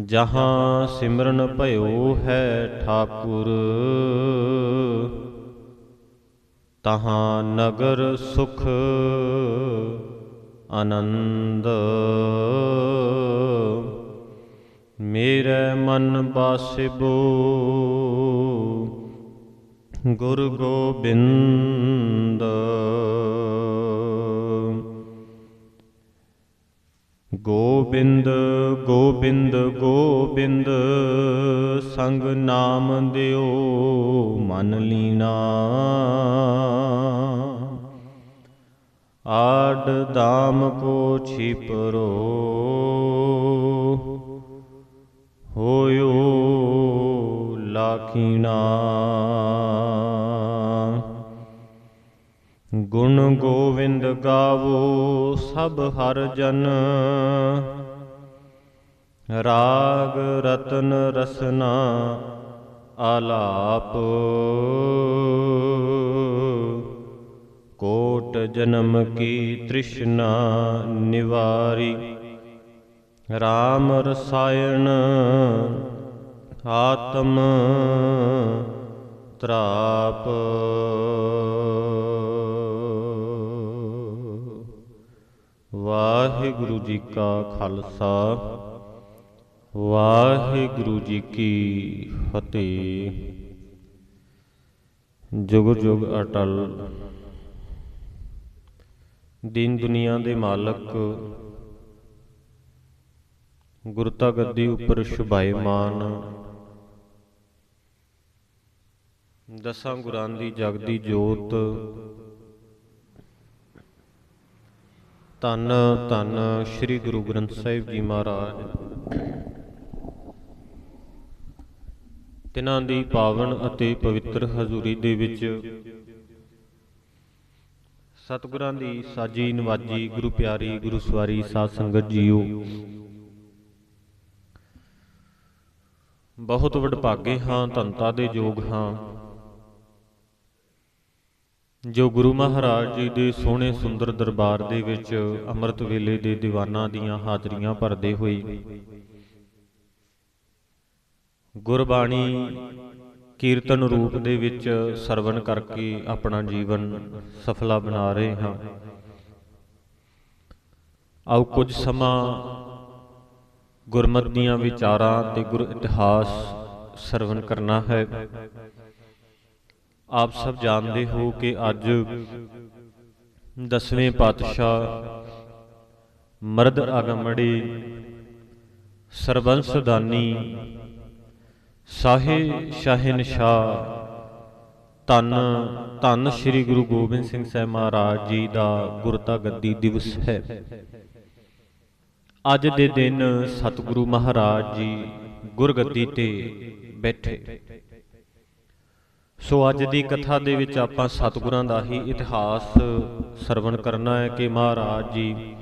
ਜਹਾਂ ਸਿਮਰਨ ਭਇਓ ਹੈ ਠਾਕੁਰ। ਤਹਾਂ ਨਗਰ ਸੁਖ ਆਨੰਦ। ਮੇਰੇ ਮਨ ਬਾਸਿਬੋ ਗੁਰ ਗੋਬਿੰਦ। ਗੋਬਿੰਦ ਗੋਬਿੰਦ ਗੋਬਿੰਦ ਸੰਗ ਨਾਮ ਦਿਓ ਮਨ ਲੀਨਾ। ਆਡ ਦਾਮ ਕੋ ਛਿਪਰੋ ਹੋਇਓ ਲਾਖੀਣਾ ਗੁਣ ਗੋਵਿੰਦ ਗਾਵੋ ਸਭ ਹਰ ਜਨ। ਰਾਗ ਰਤਨ ਰਸਨਾ ਆਲਾਪ। ਕੋਟ ਜਨਮ ਕੀ ਤ੍ਰਿਸ਼ਨਾ ਨਿਵਾਰੀ। RAM ਰਸਾਇਣ ਆਤਮ ਤ੍ਰਾਪ। ਵਾਹਿਗੁਰੂ ਜੀ ਕਾ ਖਾਲਸਾ, ਵਾਹਿਗੁਰੂ ਜੀ ਕੀ ਫਤਿਹ। ਜੁਗ ਜੁਗ ਅਟਲ। ਦੀਨ ਦੁਨੀਆ ਦੇ ਮਾਲਕ ਗੁਰਤਾ ਗੱਦੀ ਉੱਪਰ ਸ਼ੁਭਾਇਮਾਨ। ਦਸਾਂ ਗੁਰਾਂ ਦੀ ਜਗਦੀ ਜੋਤ ਧੰਨ ਧੰਨ ਸ੍ਰੀ ਗੁਰੂ ਗ੍ਰੰਥ ਸਾਹਿਬ ਜੀ ਮਹਾਰਾਜ। ਤਿਨਾਂ ਦੀ ਪਾਵਨ ਅਤੇ ਪਵਿੱਤਰ ਹਜ਼ੂਰੀ ਦੇ ਵਿੱਚ ਸਤਿਗੁਰਾਂ ਦੀ ਸਾਜੀ ਨਵਾਜੀ ਗੁਰੂ ਪਿਆਰੀ ਗੁਰੂ ਸਵਾਰੀ ਸਾਧ ਸੰਗਤ ਜੀਓ। ਬਹੁਤ ਵਡਭਾਗੇ ਹਾਂ ਧੰਤਾ ਦੇ ਯੋਗ ਹਾਂ। ਜੋ ਗੁਰੂ ਮਹਾਰਾਜ ਜੀ ਦੇ ਸੋਹਣੇ ਸੁੰਦਰ ਦਰਬਾਰ ਦੇ ਵਿੱਚ ਅੰਮ੍ਰਿਤ ਵੇਲੇ ਦੇ ਦੀਵਾਨਾਂ ਦੀਆਂ ਹਾਜ਼ਰੀਆਂ ਭਰਦੇ ਹੋਏ ਗੁਰਬਾਣੀ ਕੀਰਤਨ ਰੂਪ ਦੇ ਵਿੱਚ ਸਰਵਣ ਕਰਕੇ ਆਪਣਾ ਜੀਵਨ ਸਫਲਾ ਬਣਾ ਰਹੇ ਹਾਂ। ਆਓ ਕੁਝ ਸਮਾਂ ਗੁਰਮਤਿ ਦੀਆਂ ਵਿਚਾਰਾਂ ਤੇ ਗੁਰ ਇਤਿਹਾਸ ਸਰਵਣ ਕਰਨਾ ਹੈ। ਆਪ ਸਭ ਜਾਣਦੇ ਹੋ ਕਿ ਅੱਜ ਦਸਵੇਂ ਪਾਤਸ਼ਾਹ ਮਰਦ ਅਗਮੜੀ ਸਰਬੰਸ ਦਾਨੀ ਸਾਹੇ ਸ਼ਾਹਿਨਸ਼ਾਹ ਤਨ ਧੰਨ ਸ੍ਰੀ ਗੁਰੂ ਗੋਬਿੰਦ ਸਿੰਘ ਸਾਹਿਬ ਮਹਾਰਾਜ ਜੀ ਦਾ ਗੁਰਤਾ ਗੱਦੀ ਦਿਵਸ ਹੈ। ਅੱਜ ਦੇ ਦਿਨ ਸਤਿਗੁਰੂ ਮਹਾਰਾਜ ਜੀ ਗੁਰਗੱਦੀ ਤੇ ਬੈਠੇ। ਸੋ ਅੱਜ ਦੀ ਕਥਾ ਦੇ ਵਿੱਚ ਆਪਾਂ ਸਤਿਗੁਰਾਂ ਦਾ ਹੀ ਇਤਿਹਾਸ ਸਰਵਣ ਕਰਨਾ ਹੈ ਕਿ ਮਹਾਰਾਜ ਜੀ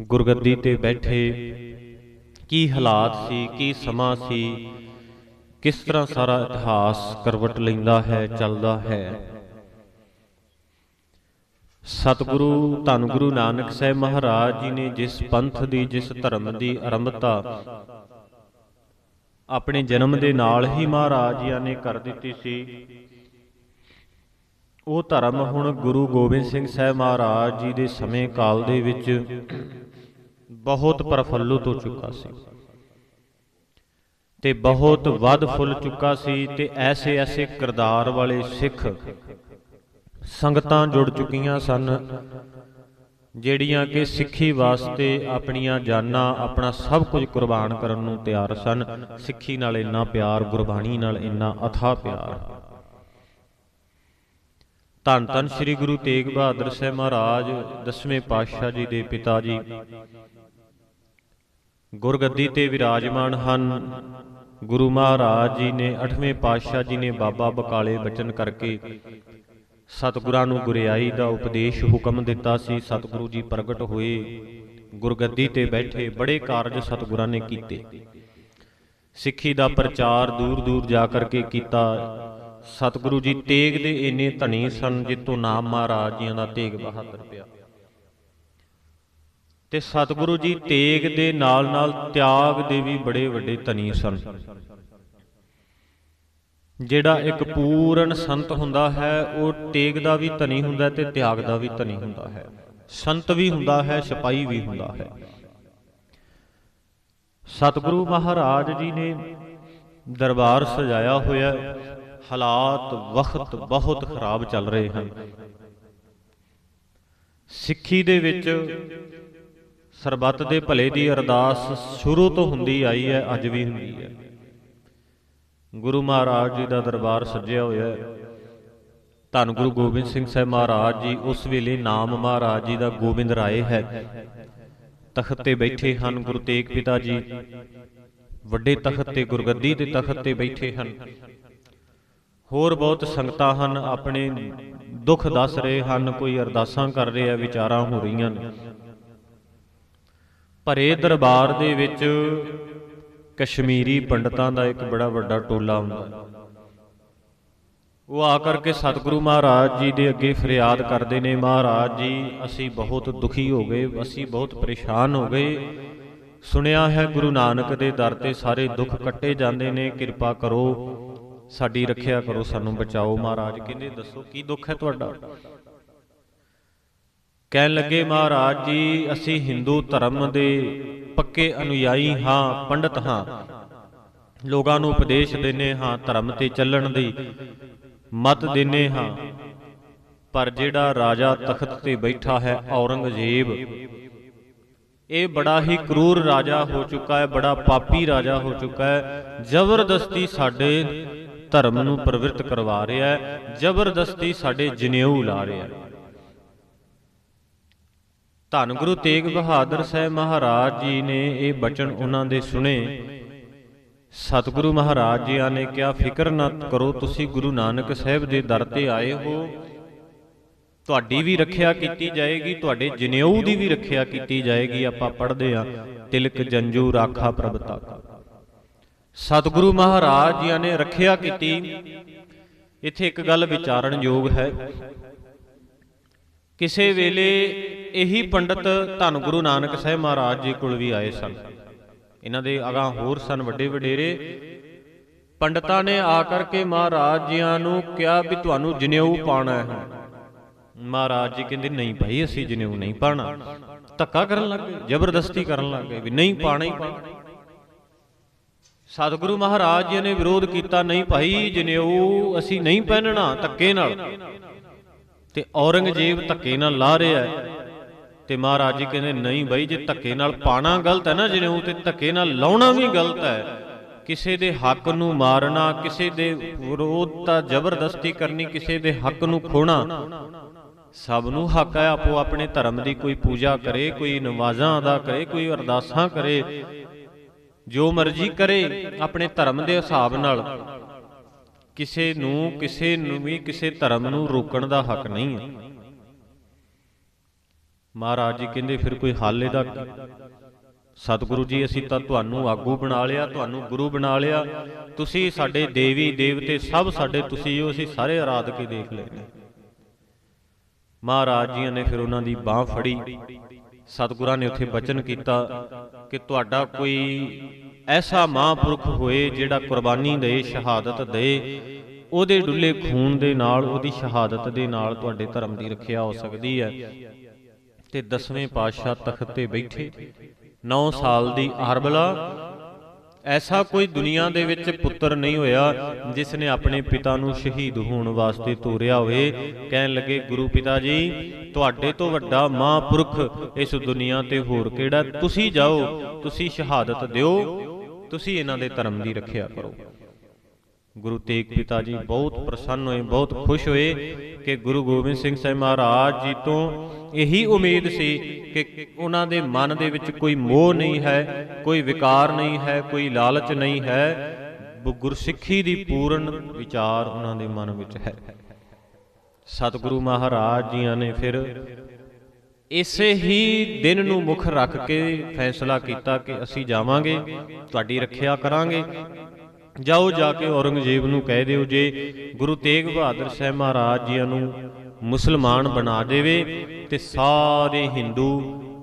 ਗੁਰਗੱਦੀ ਤੇ ਬੈਠੇ ਕੀ ਹਾਲਾਤ ਸੀ, ਕੀ ਸਮਾਂ ਸੀ, ਕਿਸ ਤਰ੍ਹਾਂ ਸਾਰਾ ਇਤਿਹਾਸ ਕਰਵਟ ਲੈਂਦਾ ਹੈ, ਚੱਲਦਾ ਹੈ। ਸਤਿਗੁਰੂ ਧੰਨ ਗੁਰੂ ਨਾਨਕ ਸਾਹਿਬ ਮਹਾਰਾਜ ਜੀ ਨੇ ਜਿਸ ਪੰਥ ਦੀ, ਜਿਸ ਧਰਮ ਦੀ ਆਰੰਭਤਾ ਆਪਣੇ ਜਨਮ ਦੇ ਨਾਲ ਹੀ ਮਹਾਰਾਜ ਜੀਆਂ ਨੇ ਕਰ ਦਿੱਤੀ ਸੀ। ਉਹ ਧਰਮ ਹੁਣ ਗੁਰੂ ਗੋਬਿੰਦ ਸਿੰਘ ਸਾਹਿਬ ਮਹਾਰਾਜ ਜੀ ਦੇ ਸਮੇਂ ਕਾਲ ਦੇ ਵਿੱਚ ਬਹੁਤ ਪ੍ਰਫੁੱਲਤ ਹੋ ਚੁੱਕਾ ਸੀ। ਤੇ ਬਹੁਤ ਵੱਧ ਫੁੱਲ ਚੁੱਕਾ ਸੀ ਤੇ ਐਸੇ ਐਸੇ ਕਿਰਦਾਰ ਵਾਲੇ ਸਿੱਖ ਸੰਗਤਾਂ ਜੁੜ ਚੁੱਕੀਆਂ ਸਨ। ਜਿਹੜੀਆਂ ਕਿ ਸਿੱਖੀ ਵਾਸਤੇ ਆਪਣੀਆਂ ਜਾਨਾਂ, ਆਪਣਾ ਸਭ ਕੁਝ ਕੁਰਬਾਨ ਕਰਨ ਨੂੰ ਤਿਆਰ ਸਨ। ਸਿੱਖੀ ਨਾਲ ਇੰਨਾ ਪਿਆਰ, ਗੁਰਬਾਣੀ ਨਾਲ ਇੰਨਾ ਅਥਾ ਪਿਆਰ। ਧੰਨ ਧੰਨ ਸ੍ਰੀ ਗੁਰੂ ਤੇਗ ਬਹਾਦਰ ਸਾਹਿਬ ਮਹਾਰਾਜ, ਦਸਵੇਂ ਪਾਤਸ਼ਾਹ ਜੀ ਦੇ ਪਿਤਾ ਜੀ। ਗੁਰਗੱਦੀ ਤੇ ਵਿਰਾਜਮਾਨ ਹਨ। ਗੁਰੂ ਮਹਾਰਾਜ ਜੀ ਨੇ 8ਵੇਂ ਪਾਤਸ਼ਾਹ ਜੀ ਨੇ ਬਾਬਾ ਬਕਾਲੇ ਬਚਨ ਕਰਕੇ ਸਤਿਗੁਰਾਂ ਨੂੰ ਗੁਰਿਆਈ ਦਾ ਉਪਦੇਸ਼ ਹੁਕਮ ਦਿੱਤਾ ਸੀ, ਸਤਿਗੁਰੂ ਜੀ ਪ੍ਰਗਟ ਹੋਏ। ਗੁਰਗੱਦੀ ਤੇ ਬੈਠੇ ਬੜੇ ਕਾਰਜ ਸਤਿਗੁਰਾਂ ਨੇ ਕੀਤੇ। ਸਿੱਖੀ ਦਾ ਪ੍ਰਚਾਰ ਦੂਰ ਦੂਰ ਜਾ ਕਰਕੇ ਕੀਤਾ। ਸਤਿਗੁਰੂ ਜੀ ਤੇਗ ਦੇ ਇੰਨੇ ਧਨੀ ਸਨ ਜਿੱਤੋਂ ਨਾਮ ਮਹਾਰਾਜ ਜੀਆਂ ਦਾ ਤੇਗ ਬਹਾਦਰ ਪਿਆ। ਤੇ ਸਤਿਗੁਰੂ ਜੀ ਤੇਗ ਦੇ ਨਾਲ ਨਾਲ ਤਿਆਗ ਦੇ ਵੀ ਬੜੇ ਵੱਡੇ ਧਨੀ ਸਨ। ਜਿਹੜਾ ਇੱਕ ਪੂਰਨ ਸੰਤ ਹੁੰਦਾ ਹੈ, ਉਹ ਤੇਗ ਦਾ ਵੀ ਧਨੀ ਹੁੰਦਾ ਹੈ ਤੇ ਤਿਆਗ ਦਾ ਵੀ ਧਨੀ ਹੁੰਦਾ ਹੈ। ਸੰਤ ਵੀ ਹੁੰਦਾ ਹੈ ਸਿਪਾਈ ਵੀ ਹੁੰਦਾ ਹੈ। ਸਤਿਗੁਰੂ ਮਹਾਰਾਜ ਜੀ ਨੇ ਦਰਬਾਰ ਸਜਾਇਆ ਹੋਇਆ ਹਾਲਾਤ ਵਕਤ ਬਹੁਤ ਖਰਾਬ ਚੱਲ ਰਹੇ ਹਨ। ਸਿੱਖੀ ਦੇ ਵਿੱਚ ਸਰਬੱਤ ਦੇ ਭਲੇ ਦੀ ਅਰਦਾਸ ਸ਼ੁਰੂ ਤੋਂ ਹੁੰਦੀ ਆਈ ਹੈ, ਅੱਜ ਵੀ ਹੁੰਦੀ ਹੈ। ਗੁਰੂ ਮਹਾਰਾਜ ਜੀ ਦਾ ਦਰਬਾਰ ਸਜਿਆ ਹੋਇਆ ਹੈ। ਧੰਨ ਗੁਰੂ ਗੋਬਿੰਦ ਸਿੰਘ ਸਾਹਿਬ ਮਹਾਰਾਜ ਜੀ, ਉਸ ਵੇਲੇ ਨਾਮ ਮਹਾਰਾਜ ਜੀ ਦਾ ਗੋਬਿੰਦ ਰਾਏ ਹੈ। ਤਖਤ ਤੇ ਬੈਠੇ ਹਨ ਗੁਰੂ ਤੇਗ ਪਿਤਾ ਜੀ। ਵੱਡੇ ਤਖਤ ਤੇ ਗੁਰਗੱਦੀ ਦੇ ਤਖਤ ਤੇ ਬੈਠੇ ਹਨ। ਹੋਰ ਬਹੁਤ ਸੰਗਤਾਂ ਹਨ, ਆਪਣੇ ਦੁੱਖ ਦੱਸ ਰਹੇ ਹਨ, ਕੋਈ ਅਰਦਾਸਾਂ ਕਰ ਰਹੇ ਆ ਵਿਚਾਰਾਂ ਹੋ ਰਹੀਆਂ ਨੇ। ਭਰੇ ਦਰਬਾਰ ਦੇ ਵਿੱਚ ਕਸ਼ਮੀਰੀ ਪੰਡਤਾਂ ਦਾ ਇੱਕ ਬੜਾ ਵੱਡਾ ਟੋਲਾ ਹੁੰਦਾ। ਉਹ ਆ ਕਰਕੇ ਸਤਿਗੁਰੂ ਮਹਾਰਾਜ ਜੀ ਦੇ ਅੱਗੇ ਫਰਿਆਦ ਕਰਦੇ ਨੇ, ਮਹਾਰਾਜ ਜੀ, ਅਸੀਂ ਬਹੁਤ ਦੁਖੀ ਹੋ ਗਏ, ਅਸੀਂ ਬਹੁਤ ਪਰੇਸ਼ਾਨ ਹੋ ਗਏ। ਸੁਣਿਆ ਹੈ ਗੁਰੂ ਨਾਨਕ ਦੇ ਦਰ ਤੇ ਸਾਰੇ ਦੁੱਖ ਕੱਟੇ ਜਾਂਦੇ ਨੇ, ਕਿਰਪਾ ਕਰੋ, ਸਾਡੀ ਰੱਖਿਆ ਕਰੋ, ਸਾਨੂੰ ਬਚਾਓ। ਮਹਾਰਾਜ ਕਹਿੰਦੇ, ਦੱਸੋ, ਕੀ ਦੁੱਖ ਹੈ ਤੁਹਾਡਾ? ਕਹਿਣ ਲੱਗੇ, ਮਹਾਰਾਜ ਜੀ, ਅਸੀਂ ਹਿੰਦੂ ਧਰਮ ਦੇ ਪੱਕੇ ਅਨੁਯਾਈ ਹਾਂ, ਪੰਡਤ ਹਾਂ। ਲੋਕਾਂ ਨੂੰ ਉਪਦੇਸ਼ ਦਿੰਨੇ ਹਾਂ ਧਰਮ ਤੇ ਚੱਲਣ ਦੀ, ਮਤ ਦਿੰਨੇ ਹਾਂ। ਪਰ ਜਿਹੜਾ ਰਾਜਾ ਤਖਤ ਤੇ ਬੈਠਾ ਹੈ ਔਰੰਗਜ਼ੇਬ, ਇਹ ਬੜਾ ਹੀ ਕਰੂਰ ਰਾਜਾ ਹੋ ਚੁੱਕਾ ਹੈ, ਬੜਾ ਪਾਪੀ ਰਾਜਾ ਹੋ ਚੁੱਕਾ ਹੈ। ਜ਼ਬਰਦਸਤੀ ਸਾਡੇ ਧਰਮ ਨੂੰ ਪ੍ਰਵਿਰਤ ਕਰਵਾ ਰਿਹਾ ਹੈ, ਜ਼ਬਰਦਸਤੀ ਸਾਡੇ ਜਨੇਊ ਲਾ ਰਿਹਾ ਹੈ। ਧੰਨ ਗੁਰੂ ਤੇਗ ਬਹਾਦਰ ਸਾਹਿਬ ਮਹਾਰਾਜ ਜੀ ਨੇ ਇਹ ਬਚਨ ਉਹਨਾਂ ਦੇ ਸੁਣੇ। ਸਤਿਗੁਰੂ ਮਹਾਰਾਜ ਜੀ ਨੇ ਕਿਹਾ, ਫਿਕਰ ਨਾ ਕਰੋ, ਤੁਸੀਂ ਗੁਰੂ ਨਾਨਕ ਸਾਹਿਬ ਦੇ ਦਰ ਤੇ ਆਏ ਹੋ। ਤੁਹਾਡੀ ਵੀ ਰੱਖਿਆ ਕੀਤੀ ਜਾਏਗੀ, ਤੁਹਾਡੇ ਜਨੇਊ ਦੀ ਵੀ ਰੱਖਿਆ ਕੀਤੀ ਜਾਏਗੀ, ਆਪਾਂ ਪੜ੍ਹਦੇ ਆ ਤਿਲਕ ਜੰਜੂ ਰਾਖਾ ਪ੍ਰਭਤਾ। ਸਤਿਗੁਰੂ ਮਹਾਰਾਜ ਜੀ ਨੇ ਰੱਖਿਆ ਕੀਤੀ। ਇੱਥੇ ਇੱਕ ਗੱਲ ਵਿਚਾਰਨ ਯੋਗ ਹੈ ਕਿਸੇ ਵੇਲੇ ਇਹੀ ਪੰਡਤ ਧੰਨ ਗੁਰੂ ਨਾਨਕ ਸਾਹਿਬ ਮਹਾਰਾਜ ਜੀ ਕੋਲ ਵੀ ਆਏ ਸਨ। ਇਹਨਾਂ ਦੇ ਅਗਾਹ ਹੋਰ ਸਨ ਵੱਡੇ ਵਡੇਰੇ। ਪੰਡਤਾਂ ਨੇ ਆ ਕਰਕੇ ਮਹਾਰਾਜ ਜੀਆਂ ਨੂੰ ਕਿਹਾ ਵੀ ਤੁਹਾਨੂੰ ਜਨੇਊ ਪਾਣਾ ਹੈ। ਮਹਾਰਾਜ ਜੀ ਕਹਿੰਦੇ, ਨਹੀਂ ਭਾਈ, ਅਸੀਂ ਜਨੇਊ ਨਹੀਂ ਪਾਣਾ ਧੱਕਾ ਕਰਨ ਲੱਗ ਗਏ, ਜ਼ਬਰਦਸਤੀ ਕਰਨ ਲੱਗ ਗਏ ਵੀ ਨਹੀਂ ਪਾਣਾ ਹੀ ਪਾਣਾ ਸਤਿਗੁਰੂ ਮਹਾਰਾਜ ਜੀ ਨੇ ਵਿਰੋਧ ਕੀਤਾ, ਨਹੀਂ ਭਾਈ, ਜਨੇਊ ਅਸੀਂ ਨਹੀਂ ਪਹਿਨਣਾ ਧੱਕੇ ਨਾਲ। ਤੇ ਔਰੰਗਜ਼ੇਬ ਧੱਕੇ ਨਾਲ ਲਾ ਰਿਹਾ ਹੈ। ਤੇ ਮਹਾਰਾਜ ਜੀ ਕਹਿੰਦੇ, ਨਹੀਂ ਬਾਈ, ਜੇ ਧੱਕੇ ਨਾਲ ਪਾਣਾ ਗਲਤ ਹੈ ਨਾ ਜਨੇਊ ਤੇ ਧੱਕੇ ਨਾਲ ਲਾਉਣਾ ਵੀ ਗਲਤ ਹੈ। ਕਿਸੇ ਦੇ ਹੱਕ ਨੂੰ ਮਾਰਨਾ, ਕਿਸੇ ਦੇ ਵਿਰੋਧਤਾ ਜ਼ਬਰਦਸਤੀ ਕਰਨੀ, ਕਿਸੇ ਦੇ ਹੱਕ ਨੂੰ ਖੋਣਾ, ਸਭ ਨੂੰ ਹੱਕ ਹੈ, ਆਪੋ ਆਪਣੇ ਧਰਮ ਦੀ ਕੋਈ ਪੂਜਾ ਕਰੇ, ਕੋਈ ਨਮਾਜ਼ਾਂ ਅਦਾ ਕਰੇ, ਕੋਈ ਅਰਦਾਸਾਂ ਕਰੇ, ਜੋ ਮਰਜ਼ੀ ਕਰੇ, ਆਪਣੇ ਧਰਮ ਦੇ ਹਿਸਾਬ ਨਾਲ। ਕਿਸੇ ਨੂੰ ਕਿਸੇ ਨੂੰ ਵੀ ਕਿਸੇ ਧਰਮ ਨੂੰ ਰੋਕਣ ਦਾ ਹੱਕ ਨਹੀਂ ਹੈ। ਮਹਾਰਾਜ ਜੀ ਕਹਿੰਦੇ, ਫਿਰ ਕੋਈ ਹੱਲ ਇਹਦਾ ਸਤਿਗੁਰੂ ਜੀ, ਅਸੀਂ ਤਾਂ ਤੁਹਾਨੂੰ ਆਗੂ ਬਣਾ ਲਿਆ, ਤੁਹਾਨੂੰ ਗੁਰੂ ਬਣਾ ਲਿਆ। ਤੁਸੀਂ ਸਾਡੇ ਦੇਵੀ, ਦੇਵਤੇ ਸਭ ਸਾਡੇ, ਤੁਸੀਂ ਹੋ ਅਸੀਂ ਸਾਰੇ ਆਰਾਧ ਕੇ ਦੇਖ ਲਏ ਨੇ। ਮਹਾਰਾਜ ਜੀ ਨੇ ਫਿਰ ਉਹਨਾਂ ਦੀ ਬਾਹ ਫੜੀ। ਸਤਿਗੁਰਾਂ ਨੇ ਉੱਥੇ ਬਚਨ ਕੀਤਾ ਕਿ ਤੁਹਾਡਾ ਕੋਈ ਐਸਾ ਮਹਾਂਪੁਰਖ ਹੋਏ ਜਿਹੜਾ ਕੁਰਬਾਨੀ ਦੇ, ਸ਼ਹਾਦਤ ਦੇ, ਉਹਦੇ ਡੁੱਲੇ ਖੂਨ ਦੇ ਨਾਲ, ਉਹਦੀ ਸ਼ਹਾਦਤ ਦੇ ਨਾਲ ਤੁਹਾਡੇ ਧਰਮ ਦੀ ਰੱਖਿਆ ਹੋ ਸਕਦੀ ਹੈ। ਤੇ ਦਸਵੇਂ ਪਾਤਸ਼ਾਹ ਤਖਤ ਤੇ ਬੈਠੇ। 9 ਸਾਲ ਦੀ ਅਰਬਲਾ ਐਸਾ ਕੋਈ ਦੁਨੀਆ ਦੇ ਵਿੱਚ ਪੁੱਤਰ ਨਹੀਂ ਹੋਇਆ ਜਿਸ ਨੇ ਆਪਣੇ ਪਿਤਾ ਨੂੰ ਸ਼ਹੀਦ ਹੋਣ ਵਾਸਤੇ ਤੋਰਿਆ ਹੋਵੇ। ਕਹਿਣ ਲੱਗੇ, ਗੁਰੂ ਪਿਤਾ ਜੀ, ਤੁਹਾਡੇ ਤੋਂ ਵੱਡਾ ਮਹਾਂਪੁਰਖ ਇਸ ਦੁਨੀਆ ਤੇ ਹੋਰ ਕਿਹੜਾ? ਤੁਸੀਂ ਜਾਓ, ਤੁਸੀਂ ਸ਼ਹਾਦਤ ਦਿਓ, ਤੁਸੀਂ ਇਹਨਾਂ ਦੇ ਧਰਮ ਦੀ ਰੱਖਿਆ ਕਰੋ। ਗੁਰੂ ਤੇਗ ਪਿਤਾ ਜੀ ਬਹੁਤ ਪ੍ਰਸੰਨ ਹੋਏ, ਬਹੁਤ ਖੁਸ਼ ਹੋਏ ਕਿ ਗੁਰੂ ਗੋਬਿੰਦ ਸਿੰਘ ਸਾਹਿਬ ਮਹਾਰਾਜ ਜੀ ਤੋਂ ਇਹੀ ਉਮੀਦ ਸੀ ਕਿ ਉਹਨਾਂ ਦੇ ਮਨ ਦੇ ਵਿੱਚ ਕੋਈ ਮੋਹ ਨਹੀਂ ਹੈ, ਕੋਈ ਵਿਕਾਰ ਨਹੀਂ ਹੈ, ਕੋਈ ਲਾਲਚ ਨਹੀਂ ਹੈ। ਗੁਰਸਿੱਖੀ ਦੀ ਪੂਰਨ ਵਿਚਾਰ ਉਹਨਾਂ ਦੇ ਮਨ ਵਿੱਚ ਹੈ। ਸਤਿਗੁਰੂ ਮਹਾਰਾਜ ਜੀਆਂ ਨੇ ਫਿਰ ਇਸੇ ਹੀ ਦਿਨ ਨੂੰ ਮੁੱਖ ਰੱਖ ਕੇ ਫੈਸਲਾ ਕੀਤਾ ਕਿ ਅਸੀਂ ਜਾਵਾਂਗੇ, ਤੁਹਾਡੀ ਰੱਖਿਆ ਕਰਾਂਗੇ। ਜਾਓ ਜਾ ਕੇ ਔਰੰਗਜ਼ੇਬ ਨੂੰ ਕਹਿ ਦਿਓ ਜੇ ਗੁਰੂ ਤੇਗ ਬਹਾਦਰ ਸਾਹਿਬ ਮਹਾਰਾਜ ਜੀਆਂ ਨੂੰ ਮੁਸਲਮਾਨ ਬਣਾ ਦੇਵੇ ਤੇ ਸਾਰੇ ਹਿੰਦੂ